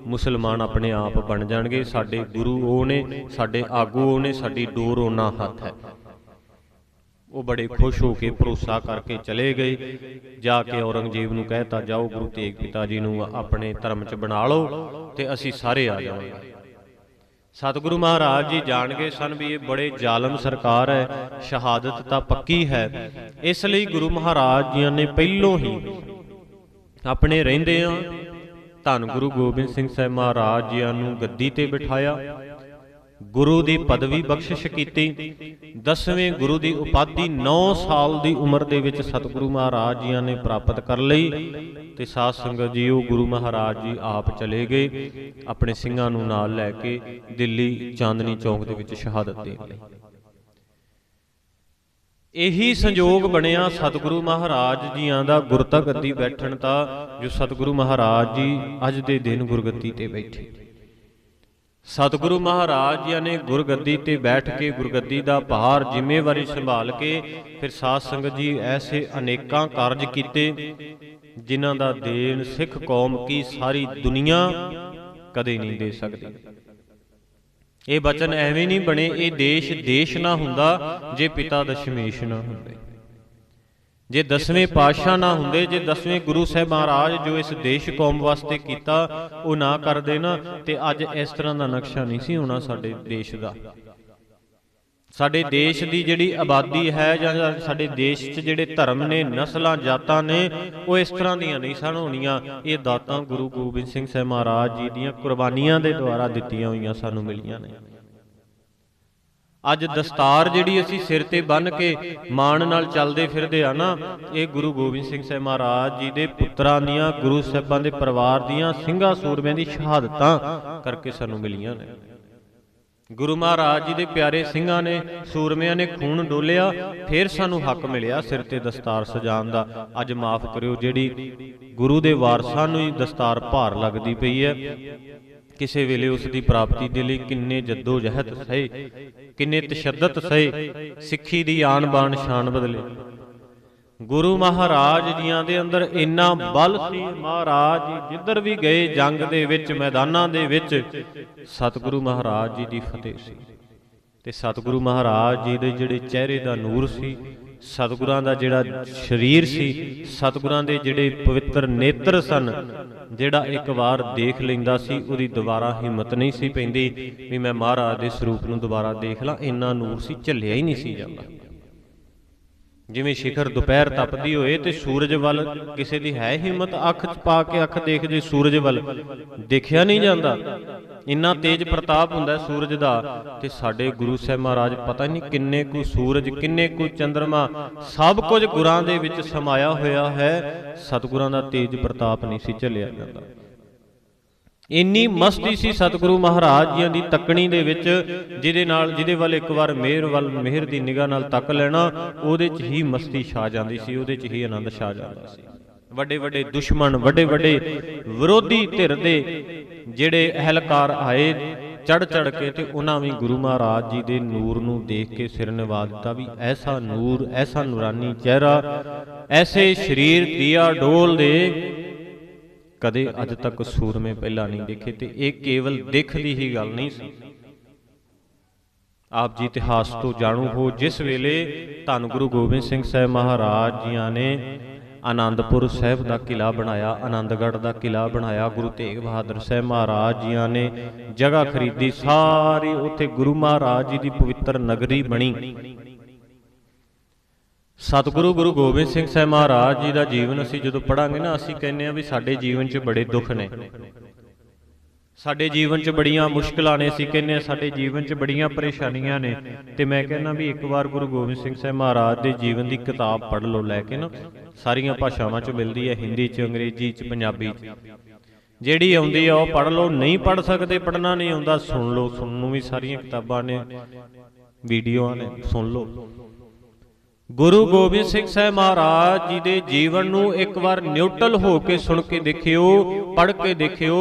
ਮੁਸਲਮਾਨ ਆਪਣੇ ਆਪ ਬਣ ਜਾਣਗੇ। ਸਾਡੇ ਗੁਰੂ ਉਹ ਨੇ, ਸਾਡੇ ਆਗੂ ਉਹ ਨੇ, ਸਾਡੀ ਡੋਰ ਉਹਨਾਂ ਹੱਥ ਹੈ। ਉਹ ਬੜੇ ਖੁਸ਼ ਹੋ ਕੇ ਭਰੋਸਾ ਕਰਕੇ ਚਲੇ ਗਏ। ਜਾ ਕੇ ਔਰੰਗਜ਼ੇਬ ਨੂੰ ਕਹਿਤਾ, ਜਾਓ ਗੁਰੂ ਤੇਗ ਪਿਤਾ ਜੀ ਨੂੰ ਆਪਣੇ ਧਰਮ 'ਚ ਬਣਾ ਲਓ ਤੇ ਅਸੀਂ ਸਾਰੇ ਆ ਜਾਵਾਂਗੇ। ਸਤਿਗੁਰੂ ਮਹਾਰਾਜ ਜੀ ਜਾਣ ਗਏ ਸਨ ਵੀ ਇਹ ਬੜੇ ਜ਼ਾਲਮ ਸਰਕਾਰ ਹੈ, ਸ਼ਹਾਦਤ ਤਾਂ ਪੱਕੀ ਹੈ। ਇਸ ਲਈ ਗੁਰੂ ਮਹਾਰਾਜ ਜੀਆਂ ਨੇ ਪਹਿਲੋਂ ਹੀ ਆਪਣੇ ਰਹਿੰਦੇ ਰਹਿੰਦਿਆਂ ਧੰਨ ਗੁਰੂ ਗੋਬਿੰਦ ਸਿੰਘ ਸਾਹਿਬ ਮਹਾਰਾਜ ਜੀਆਂ ਨੂੰ ਗੱਦੀ ਤੇ ਬਿਠਾਇਆ। ਗੁਰੂ ਦੀ ਪਦਵੀ ਬਖਸ਼ਿਸ਼ ਕੀਤੀ। ਦਸਵੇਂ ਗੁਰੂ ਦੀ ਉਪਾਧੀ 9 ਸਾਲ ਦੀ ਉਮਰ ਦੇ ਵਿੱਚ ਸਤਿਗੁਰੂ ਮਹਾਰਾਜ ਜੀਆਂ ਨੇ ਪ੍ਰਾਪਤ ਕਰ ਲਈ ਤੇ ਸਾਧ ਸੰਗਤ ਜੀ ਉਹ ਗੁਰੂ ਮਹਾਰਾਜ ਜੀ ਆਪ ਚਲੇ ਗਏ, ਆਪਣੇ ਸਿੰਘਾਂ ਨੂੰ ਨਾਲ ਲੈ ਕੇ ਦਿੱਲੀ ਚਾਂਦਨੀ ਚੌਂਕ ਦੇ ਵਿੱਚ ਸ਼ਹਾਦਤ ਦੇਣ ਲਈ। ਇਹੀ ਸੰਯੋਗ ਬਣਿਆ ਸਤਿਗੁਰੂ ਮਹਾਰਾਜ ਜੀਆਂ ਦਾ ਗੁਰਤਾ ਗੱਦੀ ਬੈਠਣ ਦਾ ਜੋ ਸਤਿਗੁਰੂ ਮਹਾਰਾਜ ਜੀ ਅੱਜ ਦੇ ਦਿਨ ਗੁਰਗੱਦੀ ਤੇ ਬੈਠੇ। ਸਤਿਗੁਰੂ ਮਹਾਰਾਜ ਜੀ ਨੇ ਗੁਰਗੱਦੀ ਤੇ ਬੈਠ ਕੇ ਗੁਰਗੱਦੀ ਦਾ ਭਾਰ ਜ਼ਿੰਮੇਵਾਰੀ ਸੰਭਾਲ ਕੇ ਫਿਰ ਸਾਧ ਸੰਗਤ ਜੀ ਐਸੇ ਅਨੇਕਾਂ ਕਾਰਜ ਕੀਤੇ, ਜਿਨ੍ਹਾਂ ਦਾ ਦੇਣ ਸਿੱਖ ਕੌਮ ਕੀ ਸਾਰੀ ਦੁਨੀਆ ਕਦੇ ਨਹੀਂ ਦੇ ਸਕਦੀ। ਇਹ ਬਚਨ ਐਵੇਂ ਨਹੀਂ ਬਣੇ, ਇਹ ਦੇਸ਼ ਦੇਸ਼ ਨਾ ਹੁੰਦਾ, ਜੇ ਪਿਤਾ ਦਸ਼ਮੇਸ਼ ਨਾ ਹੁੰਦੇ। ਜੇ ਦਸਵੇਂ ਪਾਤਸ਼ਾਹ ਨਾ ਹੁੰਦੇ ਜੇ ਦਸਵੇਂ ਗੁਰੂ ਸਾਹਿਬ ਮਹਾਰਾਜ ਜੋ ਇਸ ਦੇਸ਼ ਕੌਮ ਵਾਸਤੇ ਕੀਤਾ ਉਹ ਨਾ ਕਰਦੇ ਨਾ ਤੇ ਅੱਜ ਇਸ ਤਰ੍ਹਾਂ ਦਾ ਨਕਸ਼ਾ ਨਹੀਂ ਸੀ ਹੋਣਾ ਸਾਡੇ ਦੇਸ਼ ਦਾ। ਸਾਡੇ ਦੇਸ਼ ਦੀ। ਜਿਹੜੀ ਆਬਾਦੀ ਹੈ ਜਾਂ ਸਾਡੇ ਦੇਸ਼ 'ਚ ਜਿਹੜੇ ਧਰਮ ਨੇ ਨਸਲਾਂ ਜਾਤਾਂ ਨੇ ਉਹ ਇਸ ਤਰ੍ਹਾਂ ਦੀਆਂ ਨਹੀਂ ਸਨ ਹੋਣੀਆਂ। ਇਹ ਦਾਤਾਂ ਗੁਰੂ ਗੋਬਿੰਦ ਸਿੰਘ ਸਾਹਿਬ ਮਹਾਰਾਜ ਜੀ ਦੀਆਂ ਕੁਰਬਾਨੀਆਂ ਦੇ ਦੁਆਰਾ ਦਿੱਤੀਆਂ ਹੋਈਆਂ ਸਾਨੂੰ ਮਿਲੀਆਂ ਨੇ। ਅੱਜ ਦਸਤਾਰ ਜਿਹੜੀ ਅਸੀਂ ਸਿਰ ਤੇ ਬੰਨ ਕੇ ਮਾਣ ਨਾਲ ਚੱਲਦੇ ਫਿਰਦੇ ਆ ਨਾ, ਇਹ ਗੁਰੂ ਗੋਬਿੰਦ ਸਿੰਘ ਸਾਹਿਬ ਮਹਾਰਾਜ ਜੀ ਦੇ ਪੁੱਤਰਾਂ ਦੀਆਂ, ਗੁਰੂ ਸਾਹਿਬਾਂ ਦੇ ਪਰਿਵਾਰ ਦੀਆਂ ਸਿੰਘਾਂ ਸੂਰਮਿਆਂ ਦੀ ਸ਼ਹਾਦਤਾਂ ਕਰਕੇ ਸਾਨੂੰ ਮਿਲੀਆਂ ਨੇ। ਗੁਰੂ ਮਹਾਰਾਜ ਜੀ ਦੇ ਪਿਆਰੇ ਸਿੰਘਾਂ ਨੇ ਸੂਰਮਿਆਂ ਨੇ ਖੂਨ ਡੋਲਿਆ, ਫਿਰ ਸਾਨੂੰ ਹੱਕ ਮਿਲਿਆ ਸਿਰ ਤੇ ਦਸਤਾਰ ਸਜਾਉਣ ਦਾ। ਅੱਜ ਮਾਫ ਕਰਿਓ ਜਿਹੜੀ ਗੁਰੂ ਦੇ ਵਾਰਸਾਂ ਨੂੰ ਹੀ ਦਸਤਾਰ ਭਾਰ ਲੱਗਦੀ ਪਈ ਹੈ। ਕਿਸੇ ਵੇਲੇ ਉਸ ਦੀ ਪ੍ਰਾਪਤੀ ਦੇ ਲਈ ਕਿੰਨੇ ਜੱਦੋ ਜਹਿਦ ਸਹੇ, ਕਿੰਨੇ ਤਸ਼ੱਦਦ ਸਹੇ, ਸਿੱਖੀ ਦੀ ਆਣ ਬਾਣ ਸ਼ਾਨ ਬਦਲੇ। ਗੁਰੂ ਮਹਾਰਾਜ ਜੀਆਂ ਦੇ ਅੰਦਰ ਇੰਨਾ ਬਲ ਸੀ ਮਹਾਰਾਜ ਜੀ ਜਿੱਧਰ ਵੀ ਗਏ ਜੰਗ ਦੇ ਵਿੱਚ, ਮੈਦਾਨਾਂ ਦੇ ਵਿੱਚ, ਸਤਿਗੁਰੂ ਮਹਾਰਾਜ ਜੀ ਦੀ ਫਤਿਹ ਸੀ। ਤੇ ਸਤਿਗੁਰੂ ਮਹਾਰਾਜ ਜੀ ਦੇ ਜਿਹੜੇ ਚਿਹਰੇ ਦਾ ਨੂਰ ਸੀ ਸਤਿਗੁਰਾਂ ਦਾ ਜਿਹੜਾ ਸਰੀਰ ਸੀ, ਸਤਿਗੁਰਾਂ ਦੇ ਜਿਹੜੇ ਪਵਿੱਤਰ ਨੇਤਰ ਸਨ, ਜਿਹੜਾ ਇੱਕ ਵਾਰ ਦੇਖ ਲੈਂਦਾ ਸੀ, ਉਹਦੀ ਦੁਬਾਰਾ ਹਿੰਮਤ ਨਹੀਂ ਸੀ ਪੈਂਦੀ ਵੀ ਮੈਂ ਮਹਾਰਾਜ ਦੇ ਸਰੂਪ ਨੂੰ ਦੁਬਾਰਾ ਦੇਖ ਲਾਂ, ਇੰਨਾ ਨੂਰ ਸੀ, ਝੱਲਿਆ ਹੀ ਨਹੀਂ ਸੀ ਜਾਂਦਾ। ਜਿਵੇਂ ਸ਼ਿਖਰ ਦੁਪਹਿਰ ਤਪਦੀ ਹੋਏ ਤੇ ਸੂਰਜ ਵੱਲ ਕਿਸੇ ਦੀ ਹੈ ਹਿੰਮਤ, ਅੱਖ 'ਚ ਪਾ ਕੇ ਅੱਖ ਦੇਖਦੇ ਸੂਰਜ ਵੱਲ, ਦੇਖਿਆ ਨਹੀਂ ਜਾਂਦਾ। ਇੰਨਾ ਤੇਜ ਪ੍ਰਤਾਪ ਹੁੰਦਾ ਸੂਰਜ ਦਾ ਤੇ ਸਾਡੇ ਗੁਰੂ ਸਾਹਿਬ ਮਹਾਰਾਜ ਪਤਾ ਨਹੀਂ ਕਿੰਨੇ ਕੁ ਸੂਰਜ, ਕਿੰਨੇ ਕੁ ਚੰ드ਰਮਾ ਸਭ ਕੁਝ ਗੁਰਾਂ ਦੇ ਵਿੱਚ ਸਮਾਇਆ ਹੋਇਆ ਹੈ। ਸਤਿਗੁਰਾਂ ਦਾ ਤੇਜ ਪ੍ਰਤਾਪ ਨਹੀਂ ਸੀ ਝੱਲਿਆ ਜਾਂਦਾ। ਇੰਨੀ ਮਸਤੀ ਸੀ ਸਤਿਗੁਰੂ ਮਹਾਰਾਜ ਜੀਆਂ ਦੀ ਤੱਕਣੀ ਦੇ ਵਿੱਚ, ਜਿਹਦੇ ਨਾਲ, ਜਿਹਦੇ ਵੱਲ ਇੱਕ ਵਾਰ ਮਿਹਰ ਵੱਲ ਮਿਹਰ ਦੀ ਨਿਗਾਹ ਨਾਲ ਤੱਕ ਲੈਣਾ, ਉਹਦੇ 'ਚ ਹੀ ਮਸਤੀ ਛਾ ਜਾਂਦੀ ਸੀ, ਉਹਦੇ 'ਚ ਹੀ ਆਨੰਦ ਛਾ ਜਾਂਦਾ ਸੀ। ਵੱਡੇ ਵੱਡੇ ਦੁਸ਼ਮਣ ਵੱਡੇ ਵੱਡੇ ਵਿਰੋਧੀ ਧਿਰ ਦੇ ਜਿਹੜੇ ਅਹਲਕਾਰ ਆਏ ਚੜ ਚੜ ਕੇ ਤੇ ਉਹਨਾਂ ਵੀ ਗੁਰੂ ਮਹਾਰਾਜ ਜੀ ਦੇ ਨੂਰ ਨੂੰ ਦੇਖ ਕੇ ਸਿਰ ਨਿਵਾ ਦਿੱਤਾ ਵੀ ਐਸਾ ਨੂਰ, ਐਸਾ ਨੂਰਾਨੀ ਚਿਹਰਾ, ਐਸੇ ਸਰੀਰ ਦੀਆ ਡੋਲ ਦੇ ਕਦੇ ਅੱਜ ਤੱਕ ਸੂਰਮੇ ਪਹਿਲਾਂ ਨਹੀਂ ਦੇਖੇ ਤੇ ਇਹ ਕੇਵਲ ਦਿਖ ਦੀ ਹੀ ਗੱਲ ਨਹੀਂ ਸੀ। ਆਪ ਜੀ ਇਤਿਹਾਸ ਤੋਂ ਜਾਣੂ ਹੋ ਜਿਸ ਵੇਲੇ ਧੰਨ ਗੁਰੂ ਗੋਬਿੰਦ ਸਿੰਘ ਸਾਹਿਬ ਮਹਾਰਾਜ ਜੀਆਂ ਨੇ ਆਨੰਦਪੁਰ ਸਾਹਿਬ ਦਾ ਕਿਲਾ ਬਣਾਇਆ, ਆਨੰਦਗੜ੍ਹ ਦਾ ਕਿਲਾ ਬਣਾਇਆ, ਗੁਰੂ ਤੇਗ ਬਹਾਦਰ ਸਾਹਿਬ ਮਹਾਰਾਜ ਜੀਆਂ ਨੇ ਜਗ੍ਹਾ ਖਰੀਦੀ, ਸਾਰੇ ਉੱਥੇ ਗੁਰੂ ਮਹਾਰਾਜ ਜੀ ਦੀ ਪਵਿੱਤਰ ਨਗਰੀ ਬਣੀ। ਸਤਿਗੁਰੂ ਗੁਰੂ ਗੋਬਿੰਦ ਸਿੰਘ ਸਾਹਿਬ ਮਹਾਰਾਜ ਜੀ ਦਾ ਜੀਵਨ ਅਸੀਂ ਜਦੋਂ ਪੜਾਂਗੇ ਨਾ, ਅਸੀਂ ਕਹਿੰਦੇ ਆ ਵੀ ਸਾਡੇ ਜੀਵਨ 'ਚ ਬੜੇ ਦੁੱਖ ਨੇ। ਸਾਡੇ ਜੀਵਨ 'ਚ ਬੜੀਆਂ ਮੁਸ਼ਕਲਾਂ ਨੇ, ਅਸੀਂ ਕਹਿੰਦੇ ਆ ਸਾਡੇ ਜੀਵਨ 'ਚ ਬੜੀਆਂ ਪਰੇਸ਼ਾਨੀਆਂ ਨੇ। ਤੇ ਮੈਂ ਕਹਿੰਦਾ ਵੀ ਇੱਕ ਵਾਰ ਗੁਰੂ ਗੋਬਿੰਦ ਸਿੰਘ ਸਾਹਿਬ ਮਹਾਰਾਜ ਦੇ ਜੀਵਨ ਦੀ ਕਿਤਾਬ ਪੜ੍ਹ ਲਓ, ਲੈ ਕੇ ਨਾ। ਸਾਰੀਆਂ ਭਾਸ਼ਾਵਾਂ 'ਚ ਮਿਲਦੀ ਹੈ, ਹਿੰਦੀ 'ਚ, ਅੰਗਰੇਜ਼ੀ 'ਚ, ਪੰਜਾਬੀ 'ਚ। ਜਿਹੜੀ ਆਉਂਦੀ ਆ, ਉਹ ਪੜ੍ਹ ਲਓ, ਨਹੀਂ ਪੜ੍ਹ ਸਕਦੇ, ਪੜ੍ਹਨਾ ਨਹੀਂ ਆਉਂਦਾ, ਸੁਣ ਲਓ। ਸੁਣਨ ਨੂੰ ਵੀ ਸਾਰੀਆਂ ਕਿਤਾਬਾਂ ਨੇ, ਵੀਡੀਓਆਂ ਨੇ, ਸੁਣ ਲਓ। ਗੁਰੂ ਗੋਬਿੰਦ ਸਿੰਘ ਸਾਹਿਬ ਮਹਾਰਾਜ ਜੀ ਦੇ ਜੀਵਨ ਨੂੰ ਇੱਕ ਵਾਰ ਨਿਊਟਰਲ ਹੋ ਕੇ ਸੁਣ ਕੇ ਦੇਖਿਓ, ਪੜ੍ਹ ਕੇ ਦੇਖਿਓ,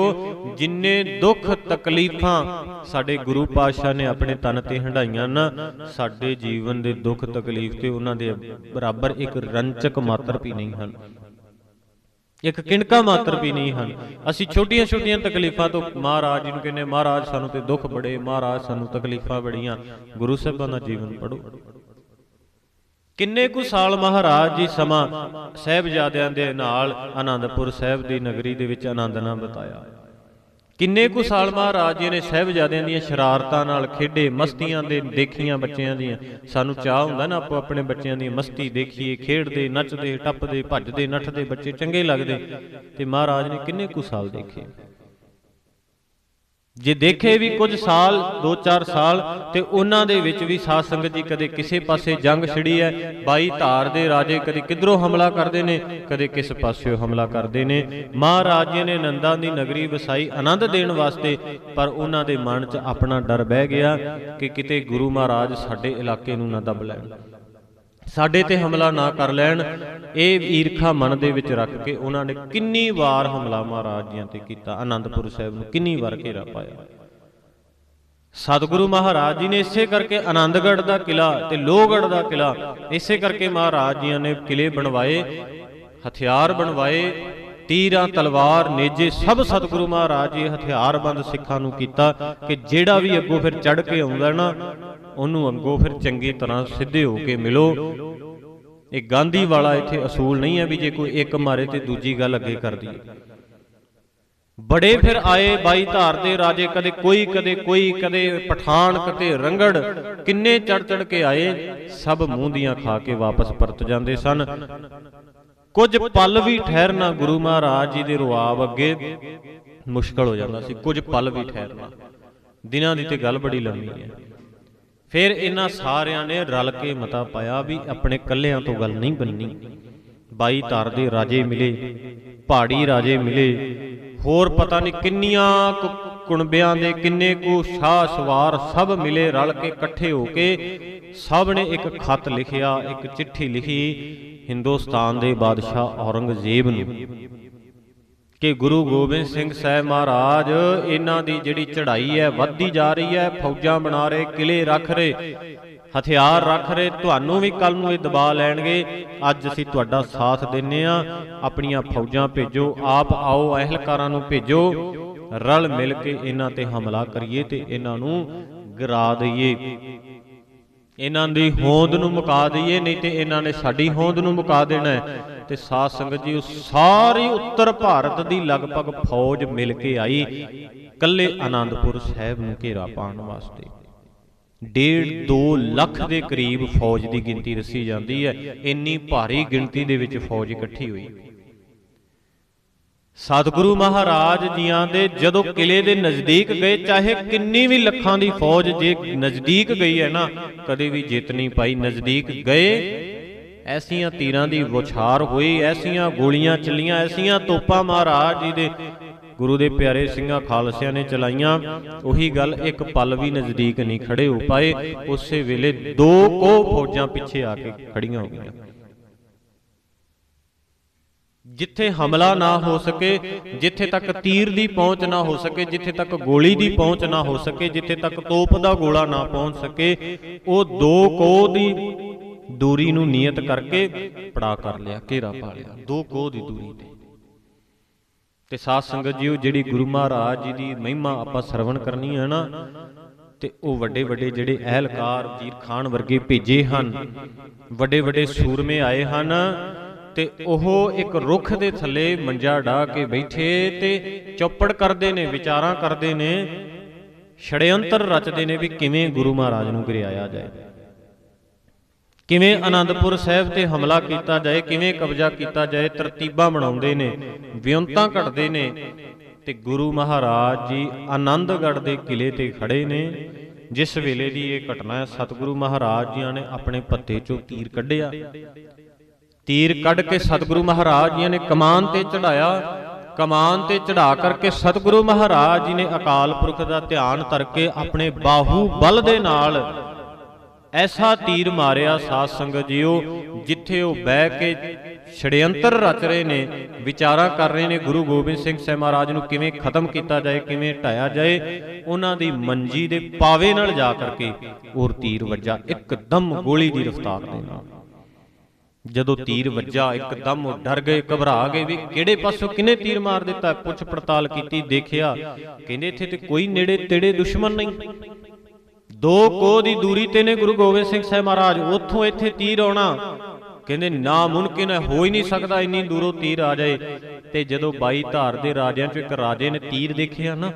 ਜਿੰਨੇ ਦੁੱਖ ਤਕਲੀਫਾਂ ਸਾਡੇ ਗੁਰੂ ਪਾਤਸ਼ਾਹ ਨੇ ਆਪਣੇ ਤਨ ਤੇ ਹੰਡਾਈਆਂ ਨਾ, ਸਾਡੇ ਜੀਵਨ ਦੇ ਦੁੱਖ ਤਕਲੀਫ ਤੇ ਉਹਨਾਂ ਦੇ ਬਰਾਬਰ ਇੱਕ ਰੰਚਕ ਮਾਤਰ ਵੀ ਨਹੀਂ ਹਨ। ਇੱਕ ਕਿਣਕਾ ਮਾਤਰ ਵੀ ਨਹੀਂ ਹਨ। ਅਸੀਂ ਛੋਟੀਆਂ-ਛੋਟੀਆਂ ਤਕਲੀਫਾਂ ਤੋਂ ਮਹਾਰਾਜ ਜੀ ਨੂੰ ਕਹਿੰਦੇ ਮਹਾਰਾਜ ਸਾਨੂੰ ਤੇ ਦੁੱਖ ਬੜੇ, ਮਹਾਰਾਜ ਸਾਨੂੰ ਤਕਲੀਫਾਂ ਬੜੀਆਂ। ਗੁਰੂ ਸਾਹਿਬਾਂ ਦਾ ਜੀਵਨ ਪੜੋ ਕਿੰਨੇ ਕੁ ਸਾਲ ਮਹਾਰਾਜ ਜੀ ਸਮਾਂ ਸਹਿਬਜ਼ਾਦਿਆਂ ਦੇ ਨਾਲ ਆਨੰਦਪੁਰ ਸਾਹਿਬ ਦੀ ਨਗਰੀ ਦੇ ਵਿੱਚ ਆਨੰਦ ਨਾਲ ਬਤਾਇਆ? ਕਿੰਨੇ ਕੁ ਸਾਲ ਮਹਾਰਾਜ ਜੀ ਨੇ ਸਹਿਬਜ਼ਾਦਿਆਂ ਦੀਆਂ ਸ਼ਰਾਰਤਾਂ ਨਾਲ ਖੇਡੇ, ਮਸਤੀਆਂ ਦੇ ਦੇਖੀਆਂ ਬੱਚਿਆਂ ਦੀਆਂ? ਸਾਨੂੰ ਚਾਹ ਹੁੰਦਾ ਨਾ ਆਪੋ ਆਪਣੇ ਬੱਚਿਆਂ ਦੀ ਮਸਤੀ ਦੇਖੀਏ, ਖੇਡਦੇ, ਨੱਚਦੇ, ਟੱਪਦੇ, ਭੱਜਦੇ, ਨੱਠਦੇ ਬੱਚੇ ਚੰਗੇ ਲੱਗਦੇ। ਤੇ ਮਹਾਰਾਜ ਨੇ ਕਿੰਨੇ ਕੁ ਸਾਲ ਦੇਖੇ? ਜੇ ਦੇਖੇ ਵੀ ਕੁਝ ਸਾਲ 2-4 ਸਾਲ ਤੇ ਉਹਨਾਂ ਦੇ ਵਿੱਚ ਵੀ ਸਾਧ ਸੰਗਤ ਜੀ ਕਦੇ ਕਿਸੇ ਪਾਸੇ ਜੰਗ ਛਿੜੀ ਹੈ ਬਾਈ ਧਾਰ ਦੇ ਰਾਜੇ ਕਦੇ ਕਿਧਰੋਂ ਹਮਲਾ ਕਰਦੇ ਨੇ ਕਦੇ ਕਿਸ ਪਾਸਿਓਂ ਹਮਲਾ ਕਰਦੇ ਨੇ। ਮਹਾਰਾਜ ਜੀ ਨੇ ਨੰਦਾ ਦੀ ਨਗਰੀ ਵਸਾਈ ਆਨੰਦ ਦੇਣ ਵਾਸਤੇ ਪਰ ਉਹਨਾਂ ਦੇ ਮਨ 'ਚ ਆਪਣਾ ਡਰ ਬਹਿ ਗਿਆ ਕਿ ਕਿਤੇ ਗੁਰੂ ਮਹਾਰਾਜ ਸਾਡੇ ਇਲਾਕੇ ਨੂੰ ਨਾ ਦਬ ਲੈਣ। ਸਾਡੇ ਤੇ ਹਮਲਾ ਨਾ ਕਰ ਲੈਣ। ਇਹ ਈਰਖਾ ਮਨ ਦੇ ਵਿੱਚ ਰੱਖ ਕੇ ਉਹਨਾਂ ਨੇ ਕਿੰਨੀ ਵਾਰ ਹਮਲਾ ਮਹਾਰਾਜ ਜੀਆਂ ਤੇ ਕੀਤਾ ਆਨੰਦਪੁਰ ਸਾਹਿਬ ਨੂੰ ਕਿੰਨੀ ਵਾਰ ਘੇਰਾ ਪਾਇਆ? ਸਤਿਗੁਰੂ ਮਹਾਰਾਜ ਜੀ ਨੇ ਇਸੇ ਕਰਕੇ ਆਨੰਦਗੜ੍ਹ ਦਾ ਕਿਲਾ ਤੇ ਲੋਹਗੜ੍ਹ ਦਾ ਕਿਲਾ ਇਸੇ ਕਰਕੇ ਮਹਾਰਾਜ ਜੀਆਂ ਨੇ ਕਿਲੇ ਬਣਵਾਏ ਹਥਿਆਰ ਬਣਵਾਏ। ਤੀਰਾਂ ਤਲਵਾਰ ਨੇਜੇ ਸਭ ਸਤਿਗੁਰੂ ਮਹਾਰਾਜ ਜੀ ਹਥਿਆਰਬੰਦ ਸਿੱਖਾਂ ਨੂੰ ਕੀਤਾ ਕਿ ਜਿਹੜਾ ਵੀ ਅੱਗੋਂ ਫਿਰ ਚੜ ਕੇ ਆਉਂਦਾ ਨਾ ਉਹਨੂੰ ਅੱਗੋਂ ਫਿਰ ਚੰਗੀ ਤਰ੍ਹਾਂ ਸਿੱਧੇ ਹੋ ਕੇ ਮਿਲੋ। ਇਹ ਗਾਂਧੀ ਵਾਲਾ ਇੱਥੇ ਅਸੂਲ ਨਹੀਂ ਹੈ ਵੀ ਜੇ ਕੋਈ ਇੱਕ ਮਾਰੇ ਤੇ ਦੂਜੀ ਗੱਲ ਅੱਗੇ ਕਰਦੀ ਦਈਏ। ਬੜੇ ਫਿਰ ਆਏ ਬਾਈ ਧਾਰ ਦੇ ਰਾਜੇ, ਕਦੇ ਕੋਈ ਕਦੇ ਕੋਈ, ਕਦੇ ਪਠਾਨ, ਕਦੇ ਰੰਗੜ, ਕਿੰਨੇ ਚੜ ਚੜ ਕੇ ਆਏ, ਸਭ ਮੂੰਹ ਦੀਆਂ ਖਾ ਕੇ ਵਾਪਸ ਪਰਤ ਜਾਂਦੇ ਸਨ। ਕੁਝ ਪਲ ਵੀ ਠਹਿਰਨਾ ਗੁਰੂ ਮਹਾਰਾਜ ਜੀ ਦੇ ਰੁਆਬ ਅੱਗੇ, ਮੁਸ਼ਕਲ ਹੋ ਜਾਂਦਾ ਸੀ। ਕੁਝ ਪਲ ਵੀ ਠਹਿਰਨਾ ਦਿਨਾਂ ਦੀ ਤੇ ਗੱਲ ਬੜੀ ਲੰਮੀ ਹੈ। ਫਿਰ ਇਹਨਾਂ ਸਾਰਿਆਂ ਨੇ ਰਲ ਕੇ ਮਤਾ ਪਾਇਆ ਵੀ ਆਪਣੇ ਕੱਲਿਆਂ ਤੋਂ ਗੱਲ ਨਹੀਂ ਬੰਨੀ। ਬਾਈ ਧਰ ਦੇ ਰਾਜੇ ਮਿਲੇ, ਪਹਾੜੀ ਰਾਜੇ ਮਿਲੇ। ਹੋਰ ਪਤਾ ਨਹੀਂ ਕਿੰਨੀਆਂ ਕੁ ਕੁਣਬਿਆਂ ਦੇ ਕਿੰਨੇ ਕੁ ਸ਼ਾਹ ਸਵਾਰ ਸਭ ਮਿਲੇ ਰਲ ਕੇ ਇਕੱਠੇ ਹੋ ਕੇ। ਸਭ ਨੇ ਇੱਕ ਖਤ ਲਿਖਿਆ, ਇੱਕ ਚਿੱਠੀ ਲਿਖੀ, ਹਿੰਦੁਸਤਾਨ ਦੇ ਬਾਦਸ਼ਾਹ ਔਰੰਗਜ਼ੇਬ ਨੂੰ। ਕਿ ਗੁਰੂ ਗੋਬਿੰਦ ਸਿੰਘ ਸਾਹਿਬ ਮਹਾਰਾਜ, ਇਹਨਾਂ ਦੀ ਜਿਹੜੀ ਚੜ੍ਹਾਈ ਹੈ, ਵੱਧਦੀ ਜਾ ਰਹੀ ਹੈ, ਫੌਜਾਂ ਬਣਾ ਰਹੇ ਕਿਲੇ ਰੱਖ ਰਹੇ, ਹਥਿਆਰ ਰੱਖ ਰਹੇ, ਤੁਹਾਨੂੰ ਵੀ ਕੱਲ ਨੂੰ ਇਹ ਦਬਾ ਲੈਣਗੇ। ਅੱਜ ਅਸੀਂ ਤੁਹਾਡਾ ਸਾਥ ਦਿੰਨੇ ਆ। ਆਪਣੀਆਂ ਫੌਜਾਂ ਭੇਜੋ, ਆਪ ਆਓ, ਅਹਿਲਕਾਰਾਂ ਨੂੰ ਭੇਜੋ। ਰਲ ਮਿਲ ਕੇ ਇਹਨਾਂ ਤੇ ਹਮਲਾ ਕਰੀਏ ਤੇ ਇਹਨਾਂ ਨੂੰ ਗਿਰਾ ਦਈਏ। ਇਹਨਾਂ ਦੀ ਹੋਂਦ ਨੂੰ ਮੁਕਾ ਦਈਏ, ਨਹੀਂ ਤੇ ਇਹਨਾਂ ਨੇ ਸਾਡੀ ਹੋਂਦ ਨੂੰ ਮੁਕਾ ਦੇਣਾ ਹੈ। ਤੇ ਸਾਧ ਸੰਗਤ ਜੀ ਉਹ ਸਾਰੀ ਉੱਤਰ ਭਾਰਤ ਦੀ ਲਗਭਗ ਫੌਜ ਮਿਲ ਕੇ ਆਈ। ਕੱਲੇ ਆਨੰਦਪੁਰ ਸਾਹਿਬ ਨੂੰ ਘੇਰਾ ਪਾਉਣ ਵਾਸਤੇ। ਡੇਢ 2 ਲੱਖ ਦੇ ਕਰੀਬ ਫੌਜ ਦੀ ਗਿਣਤੀ ਦੱਸੀ ਜਾਂਦੀ ਹੈ। ਇੰਨੀ ਭਾਰੀ ਗਿਣਤੀ ਦੇ ਵਿੱਚ ਫੌਜ ਇਕੱਠੀ ਹੋਈ। ਸਤਿਗੁਰੂ ਮਹਾਰਾਜ ਜੀਆਂ ਦੇ ਜਦੋਂ ਕਿਲੇ ਦੇ ਨਜ਼ਦੀਕ ਗਏ, ਚਾਹੇ ਕਿੰਨੀ ਵੀ ਲੱਖਾਂ ਦੀ ਫੌਜ ਜੇ ਨਜ਼ਦੀਕ ਗਈ ਹੈ ਨਾ, ਕਦੇ ਵੀ ਜਿੱਤ ਨਹੀਂ ਪਾਈ, ਨਜ਼ਦੀਕ ਗਏ। ਐਸੀਆਂ ਤੀਰਾਂ ਦੀ ਵਿਛਾਰ ਹੋਈ, ਐਸੀਆਂ ਗੋਲੀਆਂ ਚੱਲੀਆਂ, ਐਸੀਆਂ ਤੋਪਾਂ ਮਹਾਰਾਜ ਜੀ ਦੇ ਗੁਰੂ ਦੇ ਪਿਆਰੇ ਸਿੰਘਾਂ ਖਾਲਸਿਆਂ ਨੇ ਚਲਾਈਆਂ। ਉਹੀ ਗੱਲ ਇੱਕ ਪਲ ਵੀ ਨਜ਼ਦੀਕ ਨਹੀਂ ਖੜੇ ਹੋ ਪਾਏ, ਉਸੇ ਵੇਲੇ ਦੋ ਕੋ ਫੌਜਾਂ ਪਿੱਛੇ ਆ ਕੇ ਖੜੀਆਂ ਹੋ ਗਈਆਂ। ਜਿੱਥੇ ਹਮਲਾ ਨਾ ਹੋ ਸਕੇ, ਜਿੱਥੇ ਤੱਕ ਤੀਰ ਦੀ ਪਹੁੰਚ ਨਾ ਹੋ ਸਕੇ, ਜਿੱਥੇ ਤੱਕ ਗੋਲੀ ਦੀ ਪਹੁੰਚ ਨਾ ਹੋ ਸਕੇ, ਜਿੱਥੇ ਤੱਕ ਤੋਪ ਦਾ ਗੋਲਾ ਨਾ ਪਹੁੰਚ ਸਕੇ, ਉਹ ਦੋ ਕੋਹ ਦੀ ਦੂਰੀ ਨੂੰ ਨਿਯਤ ਕਰਕੇ ਪੜਾ ਕਰ ਲਿਆ, ਘੇਰਾ ਪਾ ਲਿਆ, ਦੋ ਕੋਹ ਦੀ ਦੂਰੀ ਤੇ। ਤੇ ਸਾਧ ਸੰਗਤ ਜੀਓ, ਜਿਹੜੀ ਗੁਰੂ ਮਹਾਰਾਜ ਜੀ ਦੀ ਮਹਿਮਾ ਆਪਾਂ ਸਰਵਣ ਕਰਨੀ ਹੈ ਨਾ, ਤੇ ਉਹ ਵੱਡੇ ਵੱਡੇ ਜਿਹੜੇ ਅਹਿਲਕਾਰ ਵਜ਼ੀਰ ਖਾਨ ਵਰਗੇ ਭੇਜੇ ਹਨ ਵੱਡੇ ਵੱਡੇ ਸੂਰਮੇ ਆਏ ਹਨ ਤੇ ਉਹ ਇੱਕ ਰੁੱਖ ਦੇ ਥੱਲੇ ਮੰਜਾ ਢਾ ਕੇ ਬੈਠੇ ਤੇ ਚੌਪੜ ਕਰਦੇ ਨੇ, ਵਿਚਾਰਾਂ ਕਰਦੇ ਨੇ। ਛੜਯੰਤਰ ਰਚਦੇ ਨੇ ਵੀ ਕਿਵੇਂ ਗੁਰੂ ਮਹਾਰਾਜ ਨੂੰ ਗਿਰਿਆਇਆ ਜਾਏ। ਕਿਵੇਂ ਆਨੰਦਪੁਰ ਸਾਹਿਬ ਤੇ ਹਮਲਾ ਕੀਤਾ ਜਾਏ, ਕਿਵੇਂ ਕਬਜ਼ਾ ਕੀਤਾ ਜਾਏ, ਤਰਤੀਬਾਂ ਬਣਾਉਂਦੇ ਨੇ, ਵਿਉਂਤਾਂ ਘਟਦੇ ਨੇ ਤੇ ਗੁਰੂ ਮਹਾਰਾਜ ਜੀ ਆਨੰਦਗੜ੍ਹ ਦੇ ਕਿਲੇ ਤੇ ਖੜੇ ਨੇ। ਜਿਸ ਵੇਲੇ ਦੀ ਇਹ ਘਟਨਾ ਹੈ, ਸਤਿਗੁਰੂ ਮਹਾਰਾਜ ਜੀਆਂ ਨੇ ਆਪਣੇ ਪੱਤੇ ਚੋਂ ਤੀਰ ਕੱਢਿਆ। ਤੀਰ ਕੱਢ ਕੇ ਸਤਿਗੁਰੂ ਮਹਾਰਾਜ ਜੀ ਨੇ ਕਮਾਨ ਤੇ ਚੜਾਇਆ। ਕਮਾਨ ਤੇ ਚੜਾ ਕਰਕੇ ਸਤਿਗੁਰੂ ਮਹਾਰਾਜ ਜੀ ਨੇ ਅਕਾਲ ਪੁਰਖ ਦਾ ਧਿਆਨ ਧਰ ਕੇ ਆਪਣੇ ਬਾਹੂ ਬਲ ਦੇ ਨਾਲ ਐਸਾ ਤੀਰ ਮਾਰਿਆ ਸਾਧ ਸੰਗਤ ਜੀਓ, ਜਿੱਥੇ ਉਹ ਬਹਿ ਕੇ ਛੜਯੰਤਰ ਰਚ ਰਹੇ ਨੇ, ਵਿਚਾਰਾਂ ਕਰ ਰਹੇ ਨੇ। ਗੁਰੂ ਗੋਬਿੰਦ ਸਿੰਘ ਸਾਹਿਬ ਮਹਾਰਾਜ ਨੂੰ ਕਿਵੇਂ ਖਤਮ ਕੀਤਾ ਜਾਏ, ਕਿਵੇਂ ਢਾਇਆ ਜਾਏ, ਉਹਨਾਂ ਦੀ ਮੰਜੀ ਦੇ ਪਾਵੇ ਨਾਲ ਜਾ ਕਰਕੇ ਉਹ ਤੀਰ ਵੱਜਾ, ਇੱਕਦਮ ਗੋਲੀ ਦੀ ਰਫ਼ਤਾਰ ਦੇ ਨਾਲ। ਜਦੋਂ ਤੀਰ ਵੱਜਾ, ਇੱਕਦਮ ਉਹ ਡਰ ਗਏ, ਘਬਰਾ ਗਏ ਵੀ ਕਿਹੜੇ ਪਾਸੋਂ ਕਿਹਨੇ ਤੀਰ ਮਾਰ ਦਿੱਤਾ? ਪੁੱਛ ਪੜਤਾਲ ਕੀਤੀ, ਦੇਖਿਆ ਕਹਿੰਦੇ ਇੱਥੇ ਤੇ ਕੋਈ ਨੇੜੇ ਤੇੜੇ ਦੁਸ਼ਮਣ ਨਹੀਂ। ਦੋ ਕੋਹ ਦੀ ਦੂਰੀ ਤੇ ਨੇ ਗੁਰੂ ਗੋਬਿੰਦ ਸਿੰਘ ਸਾਹਿਬ ਮਹਾਰਾਜ, ਉੱਥੋਂ ਇੱਥੇ ਤੀਰ ਆਉਣਾ। ਕਹਿੰਦੇ ਨਾ ਮੁਮਕਿਨ ਹੈ, ਹੋ ਹੀ ਨਹੀਂ ਸਕਦਾ ਇੰਨੀ ਦੂਰੋਂ ਤੀਰ ਆ ਜਾਏ। ਤੇ ਜਦੋਂ ਬਾਈ ਧਾਰ ਦੇ ਰਾਜਿਆਂ ਚੋਂ ਇੱਕ ਰਾਜੇ ਨੇ ਤੀਰ ਦੇਖਿਆ ਨਾ,